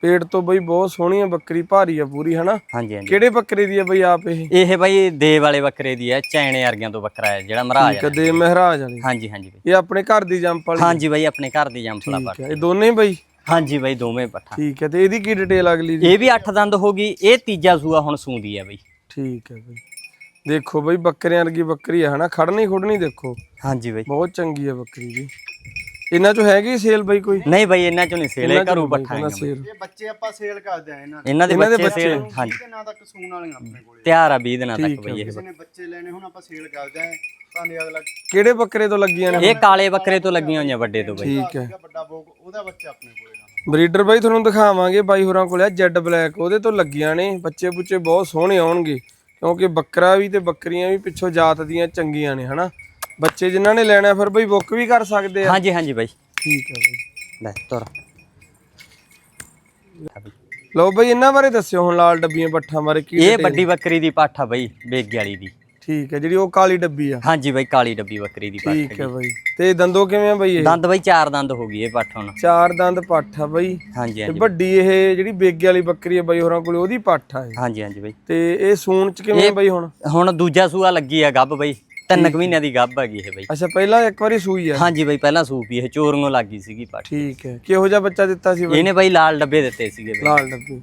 ਪੇਟ ਤੋਂ ਬਈ ਬਹੁਤ ਸੋਹਣੀ ਆ ਬੱਕਰੀ ਭਾਰੀ ਆ ਪੂਰੀ ਹਨਾ? ਹਾਂਜੀ ਹਾਂਜੀ। ਕਿਹੜੇ ਬੱਕਰੇ ਦੀ ਆ ਬਈ ਆਪ ਇਹ? ਇਹ ਬਈ ਦੇ ਵਾਲੇ ਬੱਕਰੇ ਦੀ ਐ ਚੈਣੇ ਵਰਗਿਆਂ ਤੋਂ ਬੱਕਰਾ ਹੈ ਜਿਹੜਾ ਮਹਾਰਾਜ ਹੈ ਕਦੇ ਮਹਿਰਾਜ ਵਾਲੀ। ਹਾਂਜੀ ਹਾਂਜੀ ਬਈ। ਇਹ ਆਪਣੇ ਘਰ ਦੀ ਜੰਪ ਵਾਲੀ ਹਾਂਜੀ ਬਈ ਆਪਣੇ ਘਰ ਦੀ ਜੰਪਲਾ ਪੱਠ ਠੀਕ ਹੈ। ਇਹ ਦੋਨੇ ਹੀ ਬਈ? ਹਾਂਜੀ ਬਈ ਦੋਵੇਂ ਪੱਠਾ ਠੀਕ ਹੈ ਤੇ ਇਹਦੀ ਕੀ ਡਿਟੇਲ ਅਗਲੀ ਦੀ ਇਹ ਵੀ 8 ਦੰਦ ਹੋ ਗਈ ਇਹ ਤੀਜਾ ਸੂਆ ਹੁਣ ਸੂੰਦੀ ਹੈ ਬਈ। ਠੀਕ ਹੈ ਬਈ। ਦੇਖੋ ਬਈ ਬੱਕਰਿਆਂ ਵਰਗੀ ਬੱਕਰੀ ਆ ਹਨਾ? ਖੜਨੀ ਖੁੜਨੀ ਦੇਖੋ। ਹਾਂਜੀ ਬਈ। ਬਹੁਤ ਚੰਗੀ ਆ ਬੱਕਰੀ ਜੀ। ਇਹਨਾਂ ਚੋਂ ਹੈਗੀ ਸੇਲ ਬਈ ਕੋਈ? ਨਹੀਂ ਬਈ ਇਹਨਾਂ ਚੋਂ ਨਹੀਂ ਸੇਲੇ ਘਰੋਂ ਪੱਠਾ ਸੇਲ। ਇਹ ਬੱਚੇ ਆਪਾਂ ਸੇਲ ਕਰਦੇ ਆ ਇਹਨਾਂ ਦੇ। ਇਹਨਾਂ ਦੇ ਇਹਨਾਂ ਬੱਚੇ ਸੇਲ ਹਾਂਜੀ। ਤੇ ਨਾ ਤੱਕ ਸੂਣ ਵਾਲੀਆਂ ਆਪਣੇ ਕੋਲੇ? ਤਿਆਰ ਆ 20 ਦਿਨਾਂ ਤੱਕ ਬਈ ਇਹ ਕਿਸੇ ਨੇ ਬੱਚੇ ਲੈਣੇ ਹੁਣ ਆਪਾਂ ਸੇਲ ਕਰਦੇ ਆ। ਭਾਵੇਂ ਅਗਲਾ ਕਿਹੜੇ ਬੱਕਰੇ ਤੋਂ ਲੱਗੀਆਂ ਨੇ? ਇਹ ਕਾਲੇ ਬੱਕਰੇ ਤੋਂ ਲੱਗੀਆਂ ਹੋਈਆਂ ਵੱਡੇ ਤੋਂ ਬਈ। ਠੀਕ ਹੈ ਵੱਡਾ ਬੋਕ ਉਹਦਾ ਬੱਚਾ ਆਪਣੇ ਕੋਲੇ ਬਰੀਡਰ ਬਾਈ ਤੁਹਾਨੂੰ ਦਿਖਾਵਾਂਗੇ ਬਾਈ ਹੋਰਾਂ ਕੋਲ। ਆ ਜੈਡ ਬਲੈਕ ਉਹਦੇ ਤੋਂ ਲੱਗੀਆਂ ਨੇ। ਬੱਚੇ ਬੁੱਚੇ ਬਹੁਤ ਸੋਹਣੇ ਆਉਣਗੇ। ਕਿਉਂਕਿ ਬੱਕਰਾ ਵੀ ਤੇ ਬੱਕਰੀਆਂ ਵੀ ਪਿੱਛੋਂ ਜਾਤ ਦੀਆਂ ਚੰਗੀਆਂ ਨੇ ਹਨਾ? ਬੱਚੇ ਜਿਨ੍ਹਾਂ ਨੇ ਲੈਣਾ ਫਿਰ ਬਈ ਬੁੱਕ ਵੀ ਕਰ ਸਕਦੇ ਆ। ਹਾਂਜੀ ਹਾਂਜੀ ਬਈ। ਠੀਕ ਹੈ ਬਈ। ਲੈ ਤੁਰ। ਲਓ ਬਈ ਇਹਨਾਂ ਬਾਰੇ ਦੱਸਿਓ ਹੁਣ ਲਾਲ ਡੱਬੀਆਂ ਪੱਠਾਂ ਬਾਰੇ ਕੀ ਇਹ ਵੱਡੀ ਬੱਕਰੀ ਦੀ ਪੱਠ ਆ ਬਈ ਬੇਗੇ ਵਾਲੀ ਦੀ। ਠੀਕ ਹੈ ਜਿਹੜੀ ਉਹ ਕਾਲੀ ਡੱਬੀ ਆ। ਹਾਂਜੀ ਬਈ ਕਾਲੀ ਡੱਬੀ ਬੱਕਰੀ ਦੀ ਪੱਠ ਠੀਕ ਹੈ ਬਈ। ਤੇ ਦੰਦੋ ਕਿਵੇਂ ਆ ਬਈ ਇਹ? ਦੰਦ ਬਈ ਚਾਰ ਦੰਦ ਹੋ ਗਈ ਇਹ ਪੱਠ ਹੁਣ। ਚਾਰ ਦੰਦ ਪੱਠ ਆ ਬਈ। ਹਾਂਜੀ ਤੇ ਹਾਂਜੀ। ਵੱਡੀ ਇਹ ਜਿਹੜੀ ਬੇਗੇ ਵਾਲੀ ਬੱਕਰੀ ਆ ਬਈ ਹੋਰਾਂ ਕੋਲੇ ਉਹਦੀ ਪੱਠ ਆ ਇਹ। ਹਾਂਜੀ ਹਾਂਜੀ ਬਈ। ਤੇ ਇਹ ਸੂਣ ਚ ਕਿਵੇਂ ਆ ਬਈ ਹੁਣ? ਹੁਣ ਦੂਜਾ ਸੂਆ ਲੱਗੀ ਆ ਗੱਭ ਬਈ। ਤਿੰਨ ਕੁ ਮਹੀਨਿਆਂ ਦੀ ਗੱਭ ਹੈਗੀ ਇਹ ਬਈ। ਅੱਛਾ ਪਹਿਲਾਂ ਇੱਕ ਵਾਰੀ ਸੂਈ ਆ? ਹਾਂਜੀ ਬਈ ਪਹਿਲਾਂ ਸੂਪੀ ਇਹ ਚੋਰੀਆਂ ਲੱਗੀ ਸੀਗੀ ਪੱਠ ਠੀਕ ਹੈ। ਕਿਹੋ ਜਿਹਾ ਬੱਚਾ ਦਿੱਤਾ ਸੀ ਬਈ? ਇਹਨੇ ਬਈ ਲਾਲ ਡੱਬੇ ਦਿੱਤੇ ਸੀਗੇ ਬਈ। ਲਾਲ ਡੱਬੀ।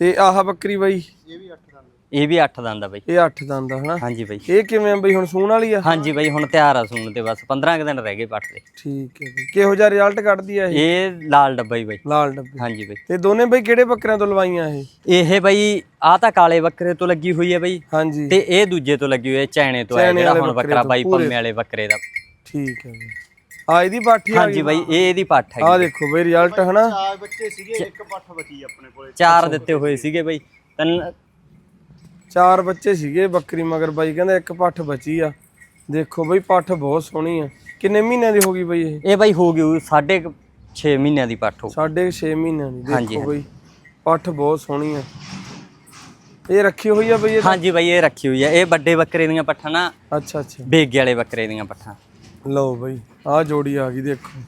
ਤੇ ਆਹ ਬੱਕਰੀ ਬਈ? ਇਹ ਵੀ 8 ਦੰਦ ਇਹ ਵੀ 8 ਦੰਦ ਆ ਬਈ। ਇਹ 8 ਦੰਦ ਆ ਹਨਾ? ਹਾਂਜੀ ਬਈ। ਇਹ ਕਿਵੇਂ ਆ ਬਈ ਹੁਣ ਸੂਣ ਵਾਲੀ ਆ? ਹਾਂਜੀ ਬਈ ਹੁਣ ਤਿਆਰ ਆ ਸੂਣ ਤੇ ਬਸ 15 ਕੁ ਦਿਨ ਰਹਿ ਗਏ ਪੱਠ ਦੇ ਠੀਕ ਹੈ ਬਈ। ਕਿਹੋ ਜਿਹਾ ਰਿਜ਼ਲਟ ਕੱਢਦੀ ਆ ਇਹ? ਇਹ ਲਾਲ ਡੱਬਾ ਹੀ ਬਈ। ਲਾਲ ਡੱਬੀ। ਹਾਂਜੀ ਬਈ। ਤੇ ਦੋਨੇ ਬਈ ਕਿਹੜੇ ਬੱਕਰਿਆਂ ਤੋਂ ਲਵਾਈਆਂ ਇਹ? ਇਹ ਬਈ ਆ ਤਾਂ ਕਾਲੇ ਬੱਕਰੇ ਤੋਂ ਲੱਗੀ ਹੋਈ ਹੈ ਬਈ। ਹਾਂਜੀ। ਤੇ ਇਹ ਦੂਜੇ ਤੋਂ ਲੱਗੀ ਹੋਈ ਹੈ ਚੈਣੇ ਤੋਂ ਹੈ ਚੈਣੇ ਜਿਹੜਾ ਵਾਲੇ ਹੁਣ ਬੱਕਰੇ ਬਾਈ। ਪੰਮੇ ਵਾਲੇ ਬੱਕਰੇ ਦਾ। ਠੀਕ ਹੈ ਬਈ। ਆ ਇਹਦੀ ਪਾਠੀ ਆ ਹਾਂਜੀ ਬਈ ਇਹ ਇਹਦੀ ਪੱਠ ਆ ਹੈਗੀ ਦੇਖੋ ਬਈ ਰਿਜ਼ਲਟ ਹਨਾ? ਚਾਰ ਬੱਚੇ ਸੀਗੇ ਇੱਕ ਪੱਠ ਬਚੀ ਆਪਣੇ ਕੋਲੇ। ਚਾਰ ਦਿੱਤੇ ਹੋਏ ਸੀਗੇ ਬਈ। ਤਿੰਨ ਚਾਰ ਬੱਚੇ ਸੀਗੇ ਬੱਕਰੀ ਮਗਰ ਬਾਈ ਕਹਿੰਦਾ ਇੱਕ ਪੱਠ ਬਚੀ ਆ। ਦੇਖੋ ਬਈ ਪੱਠ ਬਹੁਤ ਸੋਹਣੀ ਆ। ਕਿੰਨੇ ਮਹੀਨਿਆਂ ਦੀ ਹੋ ਗਈ ਬਈ ਇਹ? ਇਹ ਬਈ ਹੋ ਗਈ ਸਾਢੇ 6 ਮਹੀਨਿਆਂ ਦੀ ਪੱਠ ਹੋ ਸਾਢੇ 6 ਮਹੀਨਿਆਂ ਦੀ ਹਾਂਜੀ, ਦੇਖੋ ਬਈ ਪੱਠ ਬਹੁਤ ਸੋਹਣੀ ਆ। ਇਹ ਰੱਖੀ ਹੋਈ ਆ ਬਈ ਇਹ ਹਾਂਜੀ ਬਈ ਇਹ ਰੱਖੀ ਹੋਈ ਹੈ ਇਹ ਵੱਡੇ ਬੱਕਰੇ ਦੀਆਂ ਪੱਠਾਂ ਨਾ ਅੱਛਾ ਅੱਛਾ। ਬੇਗੇ ਵਾਲੇ ਬੱਕਰੇ ਦੀਆਂ ਪੱਠਾਂ। ਲਓ ਬਈ ਆਹ ਜੋੜੀ ਆ ਗਈ ਦੇਖੋ।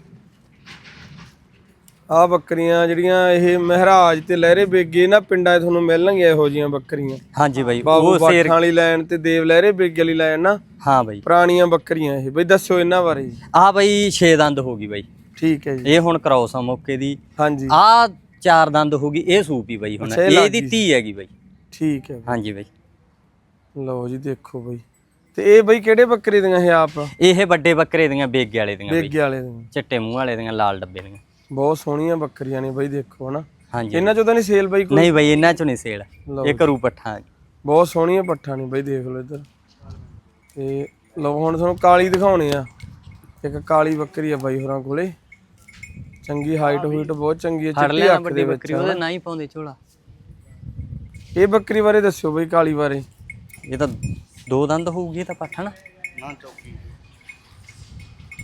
ਆਹ ਬੱਕਰੀਆਂ ਜਿਹੜੀਆਂ ਇਹ ਮਹਿਰਾਜ ਤੇ ਲਹਿਰੇ ਬੇਗੇ ਨਾ ਪਿੰਡਾਂ 'ਚ ਤੁਹਾਨੂੰ ਮਿਲਣਗੀਆਂ ਇਹੋ ਜੀਆਂ ਬੱਕਰੀਆਂ। ਹਾਂਜੀ ਬਈ ਉਹ ਸ਼ੇਰ ਵਾਲੀ ਲਾਈਨ ਤੇ ਦੇਵ ਲਹਿਰੇ ਬੇਗੇ ਵਾਲੀ ਲਾਈਨ ਨਾ ਹਾਂ ਬਈ। ਪੁਰਾਣੀਆਂ ਬੱਕਰੀਆਂ ਇਹ। ਬਈ ਦੱਸਿਓ ਇਹਨਾਂ ਬਾਰੇ। ਆ ਬਈ 6 ਦੰਦ ਹੋ ਗਈ ਬਈ। ਠੀਕ ਹੈ ਜੀ। ਇਹ ਹੁਣ ਕ੍ਰੋਸ ਆ ਮੌਕੇ ਦੀ। ਹਾਂਜੀ। ਆ ਚਾਰ ਦੰਦ ਹੋ ਗਈ ਇਹ ਸੂਪੀ ਬਈ ਹੁਣ। ਅੱਛਾ, ਇਹ ਇਹ ਲੱਗ ਦੀ ਗਈ। ਧੀ ਹੈਗੀ ਬਈ। ਠੀਕ ਹੈ। ਹਾਂਜੀ ਬਈ। ਲਓ ਜੀ ਦੇਖੋ ਬਈ। ਤੇ ਇਹ ਬਈ ਕਿਹੜੇ ਬੱਕਰੇ ਦੀਆਂ ਇਹ ਆਪ? ਇਹ ਵੱਡੇ ਬੱਕਰੇ ਦੀਆਂ ਬੇਗੇ ਵਾਲੇ ਦੀਆਂ ਬੇਗੇ ਵਾਲੇ ਦੀਆਂ। ਚਿੱਟੇ ਮੂੰਹ ਵਾਲੇ ਦੀਆਂ ਲਾਲ ਡੱਬੇ ਦੀਆਂ। ਬਹੁਤ ਸੋਹਣੀਆਂ ਬੱਕਰੀਆਂ ਨੇ ਬਈ ਦੇਖੋ ਹਨਾ। ਹਾਂਜੀ। ਇਹਨਾਂ ਚੋਂ ਤਾਂ ਨਹੀਂ ਸੇਲ ਬਈ ਕੋਈ? ਨਹੀਂ ਬਈ ਇਹਨਾਂ ਚੋਂ ਨਹੀਂ ਸੇਲ। ਇਹ ਕਰੂ ਪੱਠਾ। ਬਹੁਤ ਸੋਹਣੀਆਂ ਪੱਠਾਂ ਨੇ ਬਈ ਦੇਖ ਲਓ ਇੱਧਰ। ਤੇ ਲਓ ਹੁਣ ਤੁਹਾਨੂੰ ਕਾਲੀ ਦਿਖਾਉਣੇ ਆ। ਇੱਕ ਕਾਲੀ ਬੱਕਰੀ ਆ ਬਾਈ ਹੋਰਾਂ ਕੋਲੇ। ਚੰਗੀ ਹਾਈਟ ਹੂਈਟ ਬਹੁਤ ਚੰਗੀ ਆ ਫੜ ਚਿੱਟੀ ਅੱਖ ਵੱਡੀ ਦੇ ਬੱਕਰੀ ਉਹਦੇ ਨਾ ਹੀ ਪਾਉਂਦੇ ਝੋਲਾ। ਇਹ ਬੱਕਰੀ ਬਾਰੇ ਦੱਸਿਓ ਬਈ ਕਾਲੀ ਬਾਰੇ। ਇਹ ਤਾਂ ਦੋ ਦੰਦ ਹੋਊਗੀ ਇਹ ਤਾਂ ਪੱਠਾ ਨਾ ਨਾ ਚੌਕੀ।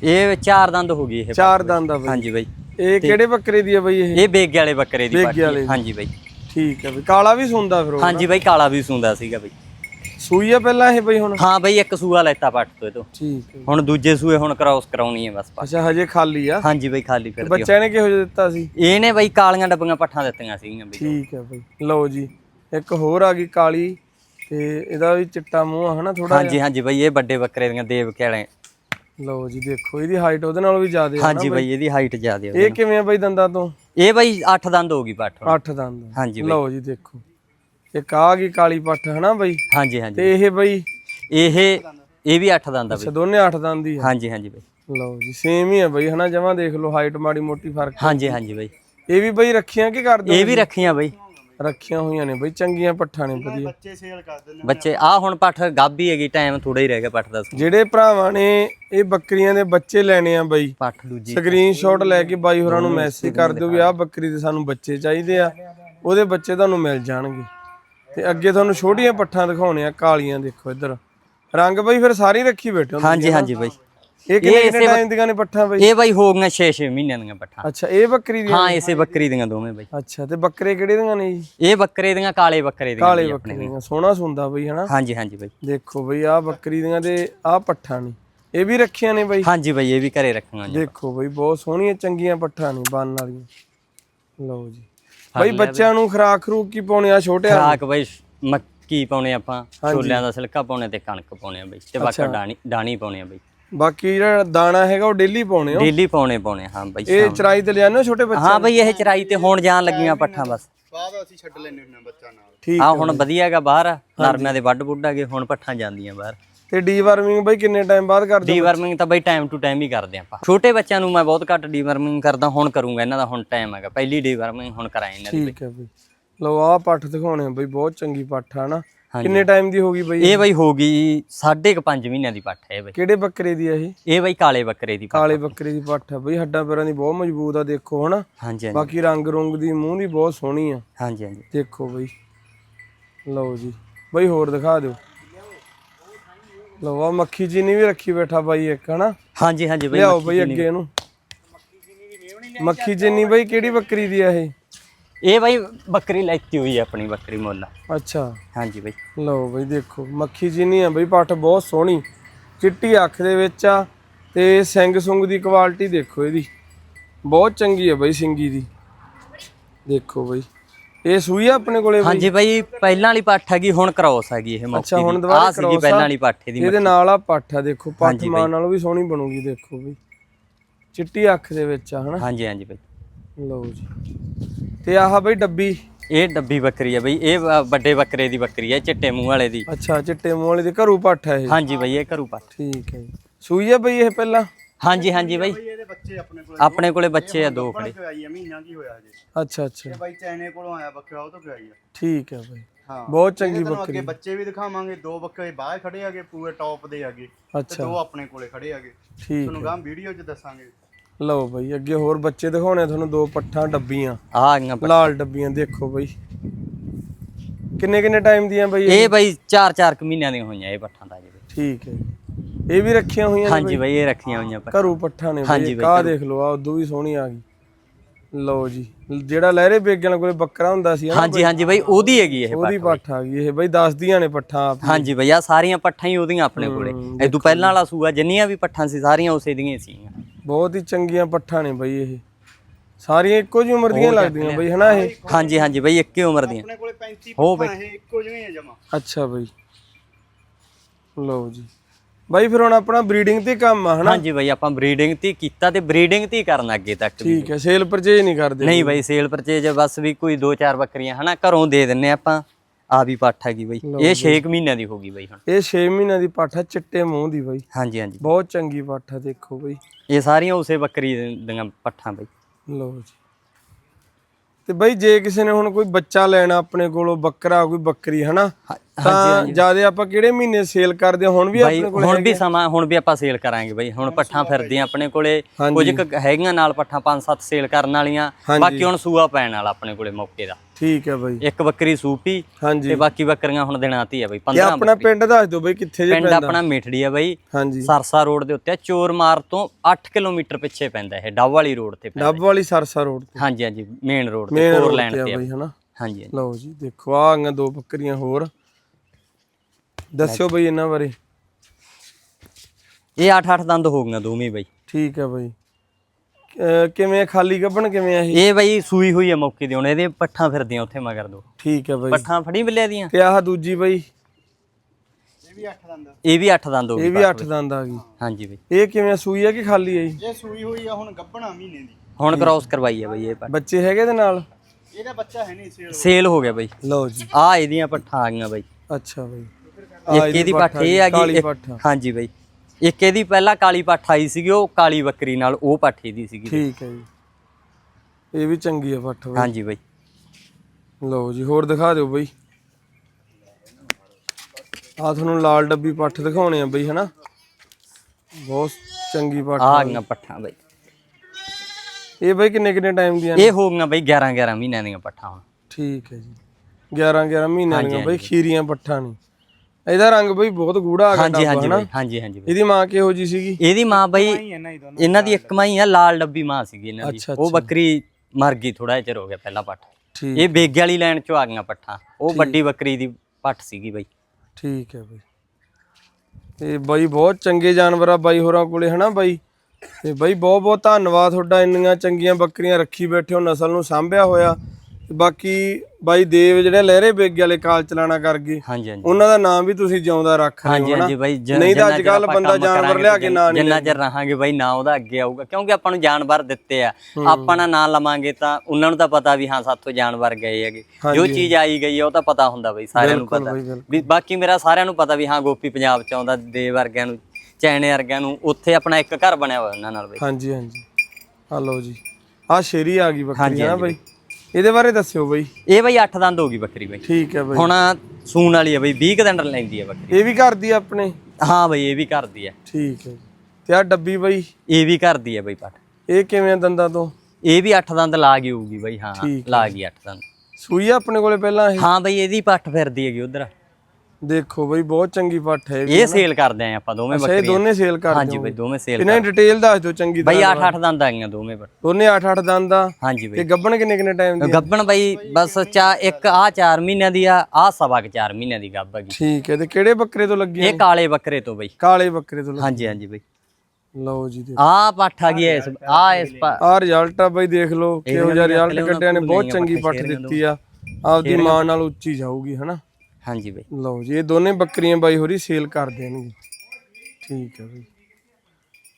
ਇਹ ਚਾਰ ਦੰਦ ਹੋ ਗਈ ਇਹ ਚਾਰ ਦੰਦ ਆ ਬਈ। ਹਾਂਜੀ ਬਈ। ਇਹ ਕਿਹੜੇ ਬੱਕਰੇ ਦੀ ਆ ਬਈ ਇਹ? ਇਹ ਬੇਗੇ ਵਾਲੇ ਬੱਕਰੇ ਦੀ ਬੇਗੇ ਵਾਲੇ। ਹਾਂਜੀ ਬਈ। ਠੀਕ ਹੈ ਬਈ। ਕਾਲਾ ਵੀ ਸੁੰਦਾ ਫਿਰ ਉਹ ਹਾਂਜੀ ਬਈ ਕਾਲਾ ਵੀ ਸੁੰਦਾ ਸੀਗਾ ਬਈ। ਸੂਈ ਆ ਪਹਿਲਾਂ ਇਹ ਬਈ ਹੁਣ? ਹਾਂ ਬਈ ਇੱਕ ਸੂਆ ਲੈਤਾ ਪੱਟ ਤੋਂ ਇਹ ਤੋਂ। ਠੀਕ ਹੈ ਹੁਣ ਦੂਜੇ ਸੂਏ ਹੁਣ ਕ੍ਰਾਸ ਕਰਾਉਣੀ ਹੈ ਬਸ ਪੱਠ। ਅੱਛਾ ਹਜੇ ਖਾਲੀ ਆ? ਹਾਂਜੀ ਬਈ ਖਾਲੀ ਫਿਰ ਦਿਓ। ਬੱਚਿਆਂ ਨੇ ਕਿਹੋ ਜਿਹਾ ਦਿੱਤਾ ਸੀ? ਇਹਨੇ ਬਈ ਕਾਲੀਆਂ ਡੱਬੀਆਂ ਪੱਠਾਂ ਦਿੱਤੀਆਂ ਸੀਗੀਆਂ ਬਈ। ਠੀਕ ਹੈ ਬਈ। ਲਓ ਜੀ ਇੱਕ ਹੋਰ ਆ ਗਈ ਕਾਲੀ ਤੇ ਇਹਦਾ ਵੀ ਚਿੱਟਾ ਮੂੰਹ ਆ ਹਨਾ ਥੋੜਾ ਹਾਂਜੀ ਹਾਂਜੀ ਬਈ ਇਹ ਵੱਡੇ ਬੱਕਰੇ ਦੀਆਂ ਦੇਵ ਵਾਲੇ ਲਓ ਜੀ ਦੇਖੋ ਇਹਦੀ ਹਾਈਟ ਉਹਦੇ ਨਾਲੋਂ ਵੀ ਜ਼ਿਆਦਾ ਆ ਹਾਂਜੀ ਬਈ। ਇਹਦੀ ਹਾਈਟ ਜ਼ਿਆਦੇ ਇਹ ਕਿਵੇਂ ਆ ਬਈ ਦੰਦਾਂ ਤੋਂ? ਇਹ ਬਈ 8 ਦੰਦ ਹੋਊਗੀ ਪੱਠ ਹੁਣ। 8 ਦੰਦ। ਹਾਂਜੀ ਬਈ। ਲਓ ਜੀ ਦੇਖੋ। ਆ ਗਈ ਕਾਲੀ ਪੱਠ ਹਨਾ ਬਈ? ਹਾਂਜੀ ਹਾਂਜੀ। ਤੇ ਇਹ ਬਈ? ਇਹ ਇਹ ਵੀ 8 ਦੰਦ ਆ ਅੱਛਾ ਬਈ ਦੋਨੇ 8 ਦੰਦ ਹੀ ਹਾਂਜੀ ਹਾਂਜੀ ਬਈ। ਲਓ ਜੀ ਸੇਮ ਹੀ ਆ ਬਈ ਹਨਾ ਜਮਾਂ ਦੇਖ ਲਓ ਹਾਈਟ ਮਾੜੀ ਮੋਟੀ ਫ਼ਰਕ ਹਾਂਜੀ ਹਾਂਜੀ ਬਈ। ਇਹ ਵੀ ਬਈ ਰੱਖੀਆਂ ਕੀ ਕਰਦੇ ਇਹ ਵੀ ਰੱਖੀਆਂ ਬਈ। ਰੱਖੀਆਂ ਹੋਈਆਂ ਨੇ ਬਈ ਚੰਗੀਆਂ ਪੱਠਾਂ ਨੇ ਵਧੀਆ। ਬੱਚੇ ਸੇਲ ਕਰ ਦਿੰਦੇ ਬੱਚੇ ਆ। ਹੁਣ ਪੱਠ ਗਾਭੀ ਹੈਗੀ ਟਾਈਮ ਥੋੜਾ ਹੀ ਰਹਿ ਗਿਆ ਪੱਠ ਦਾ ਜਿਹੜੇ ਭਰਾਵਾਂ ਨੇ ਇਹ ਬੱਕਰੀਆਂ ਦੇ ਬੱਚੇ ਲੈਣੇ ਆ ਬਈ ਪੱਠ ਦੂਜੀ ਸਕਰੀਨਸ਼ਾਟ ਲੈ ਕੇ ਬਾਈ ਹੋਰਾਂ ਨੂੰ ਮੈਸੇਜ ਕਰ ਦਿਓ ਵੀ ਆਹ ਬੱਕਰੀ ਦੇ ਸਾਨੂੰ ਬੱਚੇ ਚਾਹੀਦੇ ਆ ਉਹਦੇ ਬੱਚੇ ਤੁਹਾਨੂੰ ਮਿਲ ਜਾਣਗੇ। ਤੇ ਅੱਗੇ ਤੁਹਾਨੂੰ ਛੋਟੀਆਂ ਪੱਠਾਂ ਦਿਖਾਉਣੇ ਆ ਕਾਲੀਆਂ ਦੇਖੋ ਇੱਧਰ। ਰੰਗ ਬਈ ਫਿਰ ਸਾਰੀ ਰੱਖੀ ਬੈਠੇ ਹੋ ਹਾਂਜੀ ਹਾਂਜੀ ਬਾਈ। ਇਹ ਕਿੰਨੇ ਟਾਈਮ ਦੀਆਂ ਨੇ ਪੱਠਾਂ ਬਈ? ਇਹ ਬਾਈ ਹੋ ਗਈਆਂ 6-6 ਮਹੀਨਿਆਂ ਦੀਆਂ ਪੱਠਾਂ। ਅੱਛਾ ਇਹ ਬੱਕਰੀ ਦੀਆਂ ਹਾਂ ਇਸੇ ਬੱਕਰੀ ਦੀਆਂ ਦੋਵੇਂ ਬਾਈ। ਅੱਛਾ ਤੇ ਬੱਕਰੇ ਕਿਹੜੇ ਦੀਆਂ ਨੇ ਜੀ? ਇਹ ਬੱਕਰੇ ਦੀਆਂ ਕਾਲੇ ਬੱਕਰੇ ਦੀਆਂ ਕਾਲੇ ਬੱਕਰੇ ਦੀਆਂ ਸੋਹਣਾ ਸੁੰਦਾ ਬਈ ਹਨਾ? ਹਾਂਜੀ ਹਾਂਜੀ ਬਾਈ। ਦੇਖੋ ਬਈ ਆਹ ਬੱਕਰੀ ਦੀਆਂ ਤੇ ਆਹ ਪੱਠਾਂ ਨੇ। ਇਹ ਵੀ ਰੱਖੀਆਂ ਨੇ ਬਈ? ਹਾਂਜੀ ਬਾਈ ਇਹ ਵੀ ਘਰੇ ਰੱਖਾਂਗੇ ਜੀ ਦੇਖੋ ਬਈ ਬਹੁਤ ਸੋਹਣੀਆਂ ਚੰਗੀਆਂ ਪੱਠਾਂ ਨੇ ਬੰਨ ਵਾਲੀਆਂ। ਲਓ ਜੀ। ਬਈ ਬੱਚਿਆਂ ਨੂੰ ਖਰਾਕ ਖਰੂਕ ਕੀ ਪਾਉਣੇ ਆ ਛੋਟੇ ਆ ਖਰਾਕ ਬਾਈ ਮੱਕੀ ਪਾਉਣੇ ਆਪਾਂ ਛੋਲਿਆਂ ਦਾ ਸਿਲਕਾ ਪਾਉਣੇ ਤੇ ਕਣਕ ਪਾਉਣੇ ਆ ਬਾਈ ਤੇ ਬਾਕੀ ਡਾਣੀ ਡਾਣੀ ਪਾਉਣੇ ਆ ਬਾਈ। ਬਾਕੀ ਜਿਹੜਾ ਦਾਣਾ ਹੈਗਾ ਉਹ ਡੇਲੀ ਪਾਉਣੇ ਹੋ? ਡੇਲੀ ਪਾਉਣੇ ਪਾਉਣੇ ਹਾਂ ਬਾਈ ਇਹ ਚਰਾਈ ਤੇ ਲਿਆਨੇ ਹੋ ਛੋਟੇ ਬੱਚੇ ਹਾਂ ਬਾਈ ਇਹ ਚਰਾਈ ਤੇ ਹੋਣ ਜਾਣ ਲੱਗੀਆਂ ਪੱਠਾਂ ਬਸ। ਬਾਅਦ ਅਸੀਂ ਛੱਡ ਲੈਨੇ ਹੁੰਦੇ ਹਾਂ ਬੱਚਾ ਨਾਲ। ਠੀਕ ਆ ਹੁਣ ਵਧੀਆ ਹੈਗਾ ਬਾਹਰ ਨਰਮਿਆਂ ਦੇ ਵੱਡ ਬੁੱਢਾ ਗਏ ਹੁਣ ਪੱਠਾਂ ਜਾਂਦੀਆਂ ਬਾਹਰ। ਤੇ ਡੀਵਰਮਿੰਗ ਬਈ ਕਿੰਨੇ ਟਾਈਮ ਬਾਅਦ ਕਰਦੇ ਹੋ? ਡੀਵਰਮਿੰਗ ਤਾਂ ਬਾਈ ਟਾਈਮ ਟੂ ਟਾਈਮ ਹੀ ਕਰਦੇ ਆਪਾਂ। ਛੋਟੇ ਬੱਚਿਆਂ ਨੂੰ ਮੈਂ ਬਹੁਤ ਘੱਟ ਡੀਵਰਮਿੰਗ ਕਰਦਾ ਹੁਣ ਕਰੂੰਗਾ ਇਹਨਾਂ ਦਾ ਹੁਣ ਟਾਈਮ ਹੈਗਾ। ਪਹਿਲੀ ਡੀਵਰਮਿੰਗ ਹੁਣ ਕਰਾਂ ਇਹਨਾਂ ਦੀ ਠੀਕ ਹੈ ਬਈ। ਲਓ ਆਹ ਪੱਠ ਦਿਖਾਉਣੇ ਆ ਬਈ ਬਹੁਤ ਚੰਗੀ ਪੱਠ ਆ ਨਾ। ਕਿੰਨੇ ਟਾਈਮ ਦੀ ਹੋ ਗਈ ਬਈ ਇਹ ਬਾਈ ਹੋ ਗਈ ਸਾਢੇ ਕੁ ਪੰਜ ਮਹੀਨਿਆਂ ਦੀ ਪੱਠ ਹੈ ਬਾਈ। ਕਿਹੜੇ ਬੱਕਰੇ ਦੀ ਆ ਇਹ? ਇਹ ਬਾਈ ਕਾਲੇ ਬੱਕਰੇ ਦੀ ਕਾਲੇ ਬੱਕਰੇ ਦੀ ਪੱਠ ਆ ਬਈ ਹੱਡਾਂ ਪੈਰਾਂ ਦੀ ਬਹੁਤ ਮਜ਼ਬੂਤ ਆ ਦੇਖੋ ਹਨਾ। ਹਾਂਜੀ ਹਾਂਜੀ। ਬਾਕੀ ਰੰਗ ਰੁੰਗ ਦੀ ਮੂੰਹ ਦੀ ਬਹੁਤ ਸੋਹਣੀ ਆ। ਹਾਂਜੀ ਹਾਂਜੀ। ਦੇਖੋ ਬਈ। ਲਓ ਜੀ। ਬਈ ਹੋਰ ਦਿਖਾ ਦਿਓ। ਲਓ ਆ ਮੱਖੀ ਚੀਨੀ ਵੀ ਰੱਖੀ ਬੈਠਾ ਬਾਈ ਇੱਕ ਹਨਾ। ਹਾਂਜੀ ਹਾਂਜੀ ਬਾਈ ਲਿਆਓ ਬਈ ਅੱਗੇ ਇਹਨੂੰ ਮੱਖੀ ਚੀਨੀ ਬਈ ਕਿਹੜੀ ਬੱਕਰੀ ਦੀ ਆ ਇਹ? ਇਹ ਬਾਈ ਬੱਕਰੀ ਲੈਤੀ ਹੋਈ ਹੈ ਆਪਣੀ ਬੱਕਰੀ ਮੁੱਲ। ਅੱਛਾ। ਹਾਂਜੀ ਬਾਈ। ਲਓ ਬਈ ਦੇਖੋ ਮੱਖੀ ਚੀਨੀ ਆ ਬਈ ਪੱਠ ਬਹੁਤ ਸੋਹਣੀ। ਚਿੱਟੀ ਅੱਖ ਦੇ ਵਿੱਚ ਆ ਤੇ ਸਿੰਘ ਸੁੰਗ ਦੀ ਕੁਆਲਿਟੀ ਦੇਖੋ ਇਹਦੀ। ਬਹੁਤ ਚੰਗੀ ਆ ਬਈ ਸਿੰਗੀ ਦੀ। ਦੇਖੋ ਬਈ। ਇਹ ਸੂਈ ਆ ਆਪਣੇ ਕੋਲੇ ਬਈ? ਹਾਂਜੀ ਬਾਈ ਪਹਿਲਾਂ ਵਾਲੀ ਪੱਠ ਹੈਗੀ ਹੁਣ ਕ੍ਰੋਸ ਹੈਗੀ ਇਹ ਅੱਛਾ ਮੌਕੇ ਹੁਣ ਦੀ। ਦੁਬਾਰਾ ਸੀਗੀ ਪਹਿਲਾਂ। ਵਾਲੀ ਪੱਠ ਇਹਦੀ ਇਹਦੇ ਨਾਲ ਆ ਪੱਠ ਆ ਦੇਖੋ ਪੱਠ ਮਾਂ ਨਾਲੋਂ ਵੀ ਸੋਹਣੀ ਬਣੂਗੀ ਦੇਖੋ ਬਈ। ਚਿੱਟੀ ਅੱਖ ਦੇ ਵਿੱਚ ਆ ਹਨਾ? ਹਾਂਜੀ ਹਾਂਜੀ ਬਾਈ। ਲਓ ਜੀ। ਤੇ ਆਹ ਬਈ ਡੱਬੀ? ਇਹ ਡੱਬੀ ਬੱਕਰੀ ਹੈ ਬਈ ਇਹ ਵੱਡੇ ਬੱਕਰੇ ਦੀ ਬੱਕਰੀ ਹੈ ਚਿੱਟੇ ਮੂੰਹ ਵਾਲੇ ਦੀ। ਅੱਛਾ ਚਿੱਟੇ ਮੂੰਹ ਵਾਲੀ ਦੇ ਘਰੂ ਪੱਠ ਹੈ ਇਹ। ਹਾਂਜੀ ਬਈ ਇਹ ਕਰੂ ਪੱਠ। ਠੀਕ ਹੈ ਜੀ। ਸੂਈ ਆ ਬਈ ਇਹ ਪਹਿਲਾਂ? ਹਾਂਜੀ ਹਾਂਜੀ ਬਾਈ। ਇਹਦੇ ਬੱਚੇ ਆਪਣੇ ਕੋਲ ਆਪਣੇ ਕੋਲੇ ਬੱਚੇ ਆ ਦੋ ਖੜੇ। ਆ ਮਹੀਨਾ ਕੀ ਹੋਇਆ ਹਜੇ ਅੱਛਾ ਅੱਛਾ। ਇਹ ਬਾਈ ਚਾਈਨੇ ਕੋਲੋਂ ਆਇਆ ਬੱਕਰਾ ਉਹ ਤੋਂ ਕਿਉਂ ਆਈ ਆ। ਠੀਕ ਹੈ ਬਈ। ਹਾਂ। ਬਹੁਤ ਚੰਗੀ ਤੁਹਾਨੂੰ ਬੱਕਰੀ ਅੱਗੇ ਬੱਚੇ ਵੀ ਦਿਖਾਵਾਂਗੇ ਦੋ ਬੱਕਰੇ ਬਾਹਰ ਖੜੇ ਆਗੇ ਪੂਰੇ ਟੌਪ ਦੇ ਆਗੇ ਤੇ ਅੱਛਾ। ਦੋ ਆਪਣੇ ਕੋਲੇ ਖੜੇ ਆਗੇ ਠੀਕ ਤੁਹਾਨੂੰ ਗਾਂ ਵੀਡੀਓ 'ਚ ਦੱਸਾਂਗੇ। ਲਓ ਬਈ ਅੱਗੇ ਹੋਰ ਬੱਚੇ ਦਿਖਾਉਣੇ ਤੁਹਾਨੂੰ ਦੋ ਪੱਠਾਂ ਡੱਬੀਆਂ। ਆ ਆ ਗਈਆਂ ਪੱਠ- ਲਾਲ ਡੱਬੀਆਂ ਦੇਖੋ ਬਈ। ਕਿੰਨੇ ਕਿੰਨੇ ਟਾਈਮ ਦੀਆਂ ਬਈ ਇਹ? ਇਹ? ਬਾਈ 4-4 ਕੁ ਮਹੀਨਿਆਂ ਦੀਆਂ ਹੋਈਆਂ ਇਹ ਪੱਠਾਂ ਦਾ ਜੀ ਬਾਈ। ਠੀਕ ਹੈ। ਜੀ। ਇਹ ਵੀ ਰੱਖੀਆਂ ਹੋਈਆਂ ਨੇ ਹਾਂਜੀ ਬਾਈ? ਇਹ ਰੱਖੀਆਂ ਹੋਈਆਂ ਪੱਠਾਂ। ਘਰੂ ਪੱਠਾਂ ਨੇ ਹਾਂਜੀ ਬਈ ਬਈ, ਆਹ ਦੇਖ ਲਓ ਆ ਉਦੋਂ ਵੀ ਸੋਹਣੀ ਆ ਗਈ। ਲਓ ਜੀ ਜਿਹੜਾ ਲਹਿਰੇ ਬੇਗਿਆਂ ਕੋਲੇ ਬੱਕਰਾ ਹੁੰਦਾ ਸੀ ਹਨਾ ਹਾਂਜੀ ਹਾਂਜੀ ਬਾਈ ਉਹਦੀ ਹੈਗੀ ਇਹ ਉਹਦੀ ਪੱਠ ਪੱਠ ਆ ਗਈ ਇਹ ਬਈ ਦੱਸਦੀਆਂ ਨੇ ਪੱਠਾਂ ਆਪ ਹਾਂਜੀ ਬਈ ਆ ਸਾਰੀਆਂ ਪੱਠਾਂ ਹੀ ਉਹਦੀਆਂ ਆਪਣੇ ਕੋਲੇ। ਇਦੋਂ ਪਹਿਲਾਂ ਵਾਲਾ ਸੂਆ ਜਿੰਨੀਆਂ ਵੀ ਪੱਠਾਂ ਸੀ ਸਾਰੀਆਂ ਉਸੇ ਦੀਆਂ ਹੀ ਸੀਗੀਆਂ। ਬਹੁਤ ਹੀ ਚੰਗੀਆਂ ਪੱਠਾਂ ਨੇ ਬਈ ਇਹ। ਸਾਰੀਆਂ ਇੱਕੋ ਜਿਹੀ ਉਮਰ ਦੀਆਂ ਲੱਗਦੀਆਂ ਬਈ ਹਨਾ ਇਹ? ਹਾਂਜੀ ਹਾਂਜੀ ਬਾਈ ਇੱਕੇ ਉਮਰ ਦੀਆਂ। ਆਪਣੇ ਕੋਲੇ 35 ਹੋ ਪੱਠਾਂ ਇਹ ਇੱਕੋ ਜਿਹੀਆਂ ਜਮਾ। ਅੱਛਾ ਬਈ। ਲਓ ਜੀ। ਬਾਈ ਫਿਰ ਹੁਣ ਆਪਣਾ ਬਰੀਡਿੰਗ ਤੇ ਕੰਮ ਆ ਹਨਾ? ਹਾਂਜੀ ਬਾਈ ਆਪਾਂ ਬਰੀਡਿੰਗ ਤੇ ਹੀ ਕੀਤਾ ਤੇ ਬਰੀਡਿੰਗ ਤੇ ਹੀ ਕਰਨਾ ਅੱਗੇ ਤੱਕ ਵੀ। ਠੀਕ ਹੈ ਸੇਲ ਪਰਚੇਜ ਨਹੀਂ ਕਰਦੇ ਨਹੀਂ ਬਾਈ ਸੇਲ ਪਰਚੇਜ ਬਸ ਵੀ ਕੋਈ 2-4 ਬੱਕਰੀਆਂ ਹਨਾ? ਘਰੋਂ ਦੇ ਦਿੰਨੇ ਆਪਾਂ। ਆ ਵੀ ਪੱਠ ਹੈਗੀ ਬਾਈ। ਇਹ 6 ਮਹੀਨਿਆਂ ਦੀ ਹੋ ਗਈ ਬਾਈ ਹੁਣ। ਇਹ 6 ਮਹੀਨਿਆਂ ਦੀ ਪੱਠ ਆ ਚਿੱਟੇ ਮੂੰਹ ਦੀ ਬਾਈ। ਹਾਂਜੀ ਹਾਂਜੀ। ਬਹੁਤ ਚੰਗੀ ਪੱਠ ਆ ਦੇਖੋ ਬਈ। ਇਹ ਸਾਰੀਆਂ ਉਸੇ ਬੱਕਰੀ ਦੀਆਂ ਪੱਠਾਂ ਬਾਈ। ਲਓ ਜੀ। ਤੇ ਬਈ ਜੇ ਕਿਸੇ ਨੇ ਹੁਣ ਕੋਈ ਬੱਚਾ ਲੈਣਾ ਆਪਣੇ ਕੋਲੋਂ ਬੱਕਰਾ ਕੋਈ ਬੱਕਰੀ ਹਨਾ? ਹਾਂ- ਤਾਂ ਜ਼ਿਆਦਾ ਆਪਾਂ ਕਿਹੜੇ ਮਹੀਨੇ ਸੇਲ ਕਰਦੇ? ਹੁਣ ਵੀ ਆਪਣੇ ਕੋਲ ਹੁਣ ਵੀ ਸਮਾਂ ਹੁਣ ਵੀ ਆਪਾਂ ਸੇਲ ਕਰਾਂਗੇ ਬਾਈ। ਹੁਣ ਪੱਠਾਂ ਫਿਰਦੀਆਂ ਆਪਣੇ ਕੋਲੇ। ਕੁਝ ਹੈਗੀਆਂ ਨਾਲ ਪੱਠਾਂ 5-7 ਸੇਲ ਕਰਨ ਵਾਲੀਆਂ। ਬਾਕੀ ਹੁਣ ਸੂਆ ਪੈਣ ਵਾਲਾ ਆਪਣੇ ਕੋਲੇ ਮੌਕੇ ਦਾ। ਠੀਕ ਹੈ ਬਾਈ। ਇੱਕ ਬੱਕਰੀ ਸੂਪੀ ਤੇ ਬਾਕੀ ਬੱਕਰੀਆਂ ਹੁਣ ਦਿਨਾਤੀ ਆ ਬਾਈ ਤੇ 15 ਆਪਣਾ ਪਿੰਡ ਦੱਸ ਦਿਓ ਬਈ ਕਿੱਥੇ ਜੇ ਪਿੰਡ ਆਪਣਾ ਮਿਠੜੀ ਆ ਬਾਈ। ਸਰਸਾ ਰੋਡ ਦੇ ਉੱਤੇ ਆ, ਚੋਰ ਮਾਰ ਤੋਂ 8 ਕਿਲੋਮੀਟਰ ਪਿੱਛੇ ਪੈਂਦਾ ਇਹ ਡੱਬ ਵਾਲੀ ਰੋਡ ਤੇ ਪੈਂਦਾ। ਡੱਬ ਵਾਲੀ ਸਰਸਾ ਰੋਡ ਤੇ? ਹਾਂਜੀ ਹਾਂਜੀ ਮੇਨ ਰੋਡ ਤੇ ਫੋਰ ਲੈਣ ਤੇ ਆ। ਬਈ ਹਨਾ? ਹਾਂਜੀ ਹਾਂਜੀ। ਲਓ ਜੀ ਦੇਖੋ ਆ ਗਈਆਂ ਦੋ ਬੱਕਰੀਆਂ ਹੋਰ। ਦੱਸਿਓ ਬਈ ਇਹਨਾਂ ਬਾਰੇ। ਇਹ 8-8 ਦੰਦ ਹੋ ਗਈਆਂ ਦੋਵੇਂ ਬਾਈ। ਠੀਕ ਹੈ ਬਈ। ਕਿਵੇਂ ਆ, ਖਾਲੀ ਗੱਭਣ ਕਿਵੇਂ ਆ ਇਹ? ਇਹ ਬਾਈ ਸੂਈ ਹੋਈ ਆ ਮੌਕੇ ਦੀ ਹੁਣ ਇਹਦੇ ਪੱਠਾਂ ਫਿਰਦੀਆਂ ਉੱਥੇ ਮਗਰ ਦੋ। ਠੀਕ ਹੈ ਬਈ। ਪੱਠਾਂ ਫੜੀ ਬਿੱਲਿਆਂ ਦੀਆਂ? ਤੇ ਆਹ ਦੂਜੀ ਬਈ। ਇਹ ਵੀ 8 ਦੰਦ ਇਹ ਵੀ 8 ਦੰਦ ਹੋ ਇਹ ਗਈ ਵੀ 8 ਦੰਦ ਆ ਗਈ। ਹਾਂਜੀ ਬਾਈ। ਇਹ ਕਿਵੇਂ ਸੂਈ ਆ ਕਿ ਖਾਲੀ ਆ ਜੀ? ਇਹ ਸੂਈ ਹੋਈ ਆ ਹੁਣ ਗੱਭਣਾ ਮਹੀਨੇ ਦੀ। ਹੁਣ ਕ੍ਰਾਸ ਕਰਵਾਈ ਆ ਬਾਈ ਇਹ ਪੱਠ। ਬੱਚੇ ਹੈਗੇ ਇਹਦੇ ਨਾਲ? ਇਹਦਾ ਬੱਚਾ ਹੈ ਨਹੀਂ ਸੇਲ ਸੇਲ ਹੋ ਗਿਆ ਬਾਈ। ਲਓ ਜੀ। ਆ ਇਹਦੀਆਂ ਪੱਠਾਂ ਆ ਗਈਆਂ ਬਾਈ। ਅੱਛਾ ਬਈ। ਇੱਕ ਇਹਦੀ ਪੱਠ ਇਹ ਆ ਗਈ ਹਾਂਜੀ ਬਾਈ। ਇੱਕ ਇਹਦੀ ਪਹਿਲਾਂ ਕਾਲੀ ਪੱਠ ਆਈ ਸੀਗੀ ਉਹ ਕਾਲੀ ਬੱਕਰੀ ਨਾਲ ਉਹ ਪੱਠ ਇਹਦੀ ਸੀਗੀ। ਠੀਕ ਹੈ ਜੀ। ਇਹ ਵੀ ਚੰਗੀ ਆ ਪੱਠ ਬਈ। ਹਾਂਜੀ ਬਾਈ। ਲਓ ਜੀ ਹੋਰ ਦਿਖਾ ਦਿਓ ਬਈ। ਆ ਤੁਹਾਨੂੰ ਲਾਲ ਡੱਬੀ ਪੱਠ ਦਿਖਾਉਣੇ ਆ ਬਈ ਹਨਾ? ਬਹੁਤ ਚੰਗੀ ਪੱਠ ਆ ਗਈਆਂ ਪੱਠਾਂ ਬਾਈ। ਇਹ ਬਈ ਕਿੰਨੇ ਕਿੰਨੇ ਟਾਈਮ ਦੀਆਂ ਇਹ ਹੋ ਗਈਆਂ ਬਾਈ 11 11 ਮਹੀਨਿਆਂ ਦੀਆਂ ਪੱਠਾਂ ਹੁਣ। ਠੀਕ ਹੈ ਜੀ। 11 11 ਮਹੀਨਿਆਂ ਦੀਆਂ ਬਈ ਖੀਰੀਆਂ ਪੱਠਾਂ ਨੇ। ਇਹਦਾ ਰੰਗ ਬਈ ਬਹੁਤ ਗੂੜਾ ਆ ਗਿਆ ਹਾਂਜੀ ਹਾਂਜੀ ਬਾਈ ਹਾਂਜੀ ਹਾਂਜੀ ਇਹਦੀ ਮਾਂ ਕਿਹੋ ਜੀ ਸੀਗੀ? ਇਹਦੀ ਮਾਂ ਬਾਈ ਇਹਨਾਂ ਦੀ ਇੱਕ ਮਾਂ ਹੀ ਆ ਲਾਲ ਡੱਬੀ ਮਾਂ ਸੀਗੀ ਇਹਨਾਂ ਦੀ। ਉਹ ਬੱਕਰੀ ਮਰ ਗਈ ਥੋੜਾ ਜਿਹਾ ਚਿਰ ਹੋ ਗਿਆ ਪਹਿਲਾਂ ਪੱਠ। ਇਹ ਬੇਗੇ ਵਾਲੀ ਲਾਈਨ ਚੋਂ ਆ ਗਈਆਂ ਪੱਠਾਂ। ਉਹ ਵੱਡੀ ਬੱਕਰੀ ਦੀ ਪੱਠ ਸੀਗੀ ਬਾਈ। ਠੀਕ ਹੈ ਬਈ। ਤੇ ਬਾਈ ਬਹੁਤ ਚੰਗੇ ਜਾਨਵਰ ਆ ਬਾਈ ਹੋਰਾਂ ਕੋਲੇ ਹਨਾ ਬਾਈ? ਤੇ ਬਾਈ ਬਹੁਤ ਬਹੁਤ ਧੰਨਵਾਦ ਤੁਹਾਡਾ ਇੰਨੀਆਂ ਚੰਗੀਆਂ ਬੱਕਰੀਆਂ ਰੱਖੀ ਬੈਠੇ ਹੋ ਨਸਲ ਨੂੰ ਸਾਂਭਿਆ ਹੋਇਆ। ਬਾਕੀ ਬਾਈ ਦੇਵ ਜਿਹੜੇ ਲਹਿਰੇ ਬੇਗੇ ਵਾਲੇ ਕਾਲ ਚਲਾਣਾ ਕਰ ਗਏ ਹਾਂਜੀ ਹਾਂਜੀ। ਉਹਨਾਂ ਦਾ ਨਾਮ ਵੀ ਤੁਸੀਂ ਜਿਉਂਦਾ ਰੱਖ ਰਹੇ ਹਾਂਜੀ ਹੋ ਹਾਂਜੀ ਬਾਈ ਨਹੀਂ ਤਾਂ ਅੱਜ ਕੱਲ ਬੰਦਾ ਜਾਨਵਰ ਲਿਆ ਕੇ ਨਾਂ ਨਹੀਂ ਜਿੰਨਾ ਚਿਰ ਰਹਾਂਗੇ ਬਾਈ ਨਾ ਉਹਦਾ ਅੱਗੇ ਆਊਗਾ ਕਿਉਂਕਿ ਆਪਾਂ ਨੂੰ ਜਾਨਵਰ ਦਿੱਤੇ ਆ। ਆਪਾਂ ਨਾ ਨਾਂ ਲਵਾਂਗੇ ਤਾਂ ਉਹਨਾਂ ਨੂੰ ਤਾਂ ਪਤਾ ਵੀ ਹਾਂ ਸਾਥੋਂ ਜਾਨਵਰ ਗਏ ਹੈਗੇ। ਜੋ ਚੀਜ਼ ਆਈ ਗਈ ਆ ਉਹ ਤਾਂ ਪਤਾ ਹੁੰਦਾ ਬਾਈ ਸਾਰਿਆਂ ਨੂੰ ਪਤਾ। ਵੀ ਬਾਕੀ ਮੇਰਾ ਸਾਰਿਆਂ ਨੂੰ ਪਤਾ ਵੀ ਹਾਂ ਗੋਪੀ ਪੰਜਾਬ ਚ ਆਉਂਦਾ ਦੇ ਵਰਗਿਆਂ ਨੂੰ ਚੈਣੇ ਵਰਗਿਆਂ ਨੂੰ ਉੱਥੇ ਆਪਣਾ ਇੱਕ ਘਰ ਬਣਿਆ ਹੋਇਆ ਉਹਨਾਂ ਨਾਲ ਬਾਈ। ਹਾਂਜੀ ਹਾਂਜੀ। ਆ ਲਓ ਜੀ। ਆ ਸ਼ੇਰੀ ਆ ਗਈ ਬੱਕਰੀ ਹੈ ਨਾ ਬਾਈ। ਇਹਦੇ ਬਾਰੇ ਦੱਸਿਓ ਬਾਈ। ਇਹ ਬਾਈ 8 ਦੰਦ ਹੋ ਗਈ ਬੱਕਰੀ ਬਾਈ। ਠੀਕ ਹੈ ਬਾਈ। ਹੁਣ ਸੂਣ ਵਾਲੀ ਆ ਬਾਈ 20 ਕੁ ਦਿਨ ਲੈਂਦੀ ਆ ਬੱਕਰੀ। ਇਹ ਵੀ ਕਰਦੀ ਆ ਆਪਣੇ? ਹਾਂ ਬਾਈ ਇਹ ਵੀ ਕਰਦੀ ਆ। ਠੀਕ ਹੈ। ਤੇ ਆ ਡੱਬੀ ਬਾਈ? ਇਹ ਵੀ ਕਰਦੀ ਆ ਬਾਈ ਪੱਠ ਇਹ ਕਿਵੇਂ ਦੰਦਾਂ ਤੋਂ? ਇਹ ਵੀ 8 ਦੰਦ ਲਾ ਗਈ ਹੋਊਗੀ ਬਾਈ ਹਾਂ ਲਾ ਗਈ 8 ਦੰਦ। ਸੂਈ ਆ ਆਪਣੇ ਕੋਲੇ ਪਹਿਲਾਂ ਇਹ? ਹਾਂ ਬਈ ਇਹਦੀ ਪੱਠ ਫਿਰਦੀ ਹੈਗੀ ਉਧਰ। ਦੇਖੋ ਬਈ ਬਹੁਤ ਚੰਗੀ ਪੱਠ ਹੈ ਇਹ ਸੇਲ ਕਰਦੇ ਆਂ ਆਪਾਂ ਦੋਵੇਂ ਅੱਛਾ ਬੱਕਰੀਆਂ। ਦੋਨੇ ਸੇਲ ਕਰ ਹਾਂਜੀ ਬਈ ਦੋਵੇਂ ਸੇਲ ਇਹਨਾਂ ਦੀ ਡਿਟੇਲ ਦੱਸ ਦਿਓ ਚੰਗੀ ਬਈ ਤਰ੍ਹਾਂ 8 8 ਦੰਦ ਆਈਆਂ ਦੋਵੇਂ ਪਰ ਦੋਨੇ 8-8 ਦੰਦ ਆ? ਹਾਂਜੀ ਤੇ ਬਈ ਗੱਬਣ ਕਿੰਨੇ ਕਿੰਨੇ ਟਾਈਮ ਦੀ? ਗੱਬਣ ਬਈ ਬਸ ਚਾ ਇੱਕ ਆ 4 ਮਹੀਨਿਆਂ ਦੀ ਆ ਆ ਸਵਾ ਕੁ 4 ਮਹੀਨਿਆਂ ਦੀ ਗੱਬ ਹੈਗੀ। ਠੀਕ ਹੈ ਤੇ ਕਿਹੜੇ ਬੱਕਰੇ ਤੋਂ ਲੱਗੀ ਇਹ ਕਾਲੇ ਬੱਕਰੇ ਤੋਂ ਬਈ। ਕਾਲੇ ਬੱਕਰੇ ਤੋਂ ਹਾਂਜੀ ਹਾਂਜੀ ਬਈ। ਲਓ ਜੀ ਦੇ ਆ ਪੱਠ ਆ ਗਈ ਇਸ ਆ ਇਸ ਆ ਰਿਜ਼ਲਟ ਆ ਬਈ ਦੇਖ ਲਓ ਕਿਹੋ ਜਿਹਾ ਰਿਜ਼ਲਟ ਕੱਢਿਆ ਨੇ ਬਹੁਤ ਚੰਗੀ ਪੱਠ ਦਿੱਤੀ ਆ। ਆਪਦੀ ਮਾਂ ਨਾਲ ਉੱਚੀ ਜਾਊਗੀ ਹਨਾ? ਹਾਂਜੀ ਬਈ। ਲਓ ਜੀ ਇਹ ਦੋਨੇ ਬੱਕਰੀਆਂ ਬਾਈ ਹੋਰੀ ਸੇਲ ਕਰ ਦੇਣਗੇ। ਠੀਕ ਹੈ ਬਈ।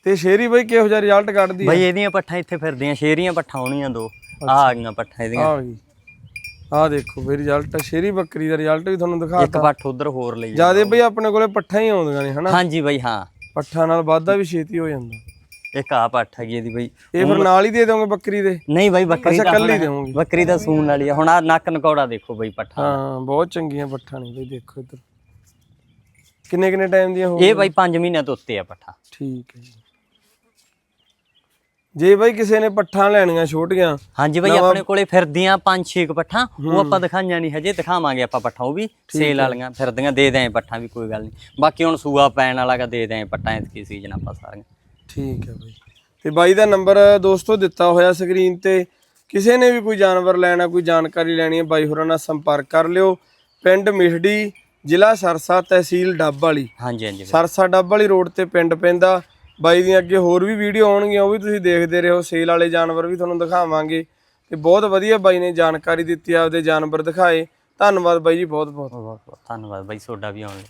ਤੇ ਸ਼ੇਰੀ ਬਾਈ ਕਿਹੋ ਜਿਹਾ ਰਿਜ਼ਲਟ ਕੱਢਦੀ ਆ? ਬਈ ਇਹਦੀਆਂ ਪੱਠਾਂ ਇੱਥੇ ਫਿਰਦੀਆਂ ਸ਼ੇਰੀਆਂ ਪੱਠਾਂ ਆਉਣੀਆਂ ਦੋ। ਆ ਆ ਗਈਆਂ ਪੱਠਾਂ ਇਹਦੀਆਂ। ਆ ਗਈ ਆ ਦੇਖੋ ਬਈ ਰਿਜ਼ਲਟ ਸ਼ੇਰੀ ਬੱਕਰੀ ਦਾ ਰਿਜ਼ਲਟ ਵੀ ਤੁਹਾਨੂੰ ਇੱਕ ਦਿਖਾਤਾ ਪੱਠ ਉਧਰ ਹੋਰ ਲਈ। ਜਿਆਦੇ ਬਈ ਆਪਣੇ ਕੋਲੇ ਪੱਠਾਂ ਹੀ ਆਉਂਦੀਆਂ ਨੇ ਹਨਾ? ਹਾਂਜੀ ਬਈ ਹਾਂ। ਪੱਠਾਂ ਨਾਲ ਵਾਧਾ ਵੀ ਛੇਤੀ ਹੋ ਜਾਂਦਾ। ਇੱਕ ਆ ਪੱਠ ਹੈਗੀ ਇਹਦੀ ਬਈ। ਇਹ ਫਿਰ ਨਾਲ ਹੀ ਦੇ ਦੋਗੇ ਬੱਕਰੀ ਦੇ? ਨਹੀਂ ਬਾਈ ਬੱਕਰੀ ਅੱਛਾ ਕੱਲੀ ਦੇਵੋਗੇ? ਬੱਕਰੀ ਦਾ ਸੂਣ ਵਾਲੀ ਆ। ਹੁਣ ਆ ਨੱਕ ਨਕੌੜਾ ਦੇਖੋ ਬਈ ਪੱਠਾ। ਹਾਂ ਬਹੁਤ ਚੰਗੀਆਂ ਪੱਠਾਂ ਨੇ ਬਈ ਦੇਖੋ ਇੱਧਰ। ਕਿੰਨੇ ਕਿੰਨੇ ਟਾਈਮ ਦੀਆਂ ਹੋ ਇਹ ਬਾਈ 5 ਮਹੀਨਿਆਂ ਤੋਂ ਉੱਤੇ ਆ ਪੱਠਾ। ਠੀਕ ਹੈ ਜੀ। ਜੇ ਬਾਈ ਕਿਸੇ ਨੇ ਪੱਠਾਂ ਲੈਣੀਆਂ ਛੋਟੀਆਂ ਹਾਂਜੀ ਬਾਈ ਆਪਣੇ ਕੋਲੇ ਫਿਰਦੀਆਂ 5-6 ਪੱਠਾਂ। ਉਹ ਆਪਾਂ ਦਿਖਾਈਆਂ ਨਹੀਂ ਹਜੇ ਦਿਖਾਵਾਂਗੇ ਆਪਾਂ ਪੱਠਾਂ ਉਹ ਵੀ ਸੇਲ ਵਾਲੀਆਂ ਫਿਰਦੀਆਂ ਦੇ ਦੇਂ ਪੱਠਾਂ ਵੀ ਕੋਈ ਗੱਲ ਨਹੀਂ। ਬਾਕੀ ਹੁਣ ਸੂਆ ਪੈਣ ਵਾਲਾ ਦੇ ਦੇਂ ਪੱਠਾਂ ਇਸ ਸੀਜ਼ਨ ਆਪਾਂ ਸਾਰੀਆਂ। ਠੀਕ ਹੈ ਬਾਈ। ਤੇ ਬਾਈ ਦਾ ਨੰਬਰ ਦੋਸਤੋ ਦਿੱਤਾ ਹੋਇਆ ਸਕਰੀਨ ਤੇ। ਕਿਸੇ ਨੇ ਵੀ ਕੋਈ ਜਾਨਵਰ ਲੈਣਾ ਕੋਈ ਜਾਣਕਾਰੀ ਲੈਣੀ ਹੈ ਬਾਈ ਹੋਰਾਂ ਨਾਲ ਸੰਪਰਕ ਕਰ ਲਿਓ। ਪਿੰਡ ਮਿਹੜੀ ਜ਼ਿਲ੍ਹਾ ਸਰਸਾ ਤਹਿਸੀਲ ਡੱਬ ਵਾਲੀ ਹਾਂਜੀ ਹਾਂਜੀ ਬਾਈ। ਸਰਸਾ ਡੱਬ ਵਾਲੀ ਰੋਡ ਤੇ ਪਿੰਡ ਪੈਂਦਾ। ਬਾਈ ਦੀਆਂ ਅੱਗੇ ਹੋਰ ਵੀ ਵੀਡੀਓ ਆਉਣਗੀਆਂ ਉਹ ਵੀ ਤੁਸੀਂ ਦੇਖਦੇ ਰਹੋ। ਸੇਲ ਵਾਲੇ ਜਾਨਵਰ ਵੀ ਤੁਹਾਨੂੰ ਦਿਖਾਵਾਂਗੇ। ਤੇ ਬਹੁਤ ਵਧੀਆ ਬਾਈ ਨੇ ਜਾਣਕਾਰੀ ਦਿੱਤੀ ਆਪਦੇ ਜਾਨਵਰ ਦਿਖਾਏ। ਧੰਨਵਾਦ ਬਾਈ ਜੀ ਬਹੁਤ ਬਹੁਤ ਬਹੁਤ ਬਹੁਤ ਧੰਨਵਾਦ ਬਾਈ ਤੁਹਾਡਾ ਵੀ ਆਉਣ ਲਈ।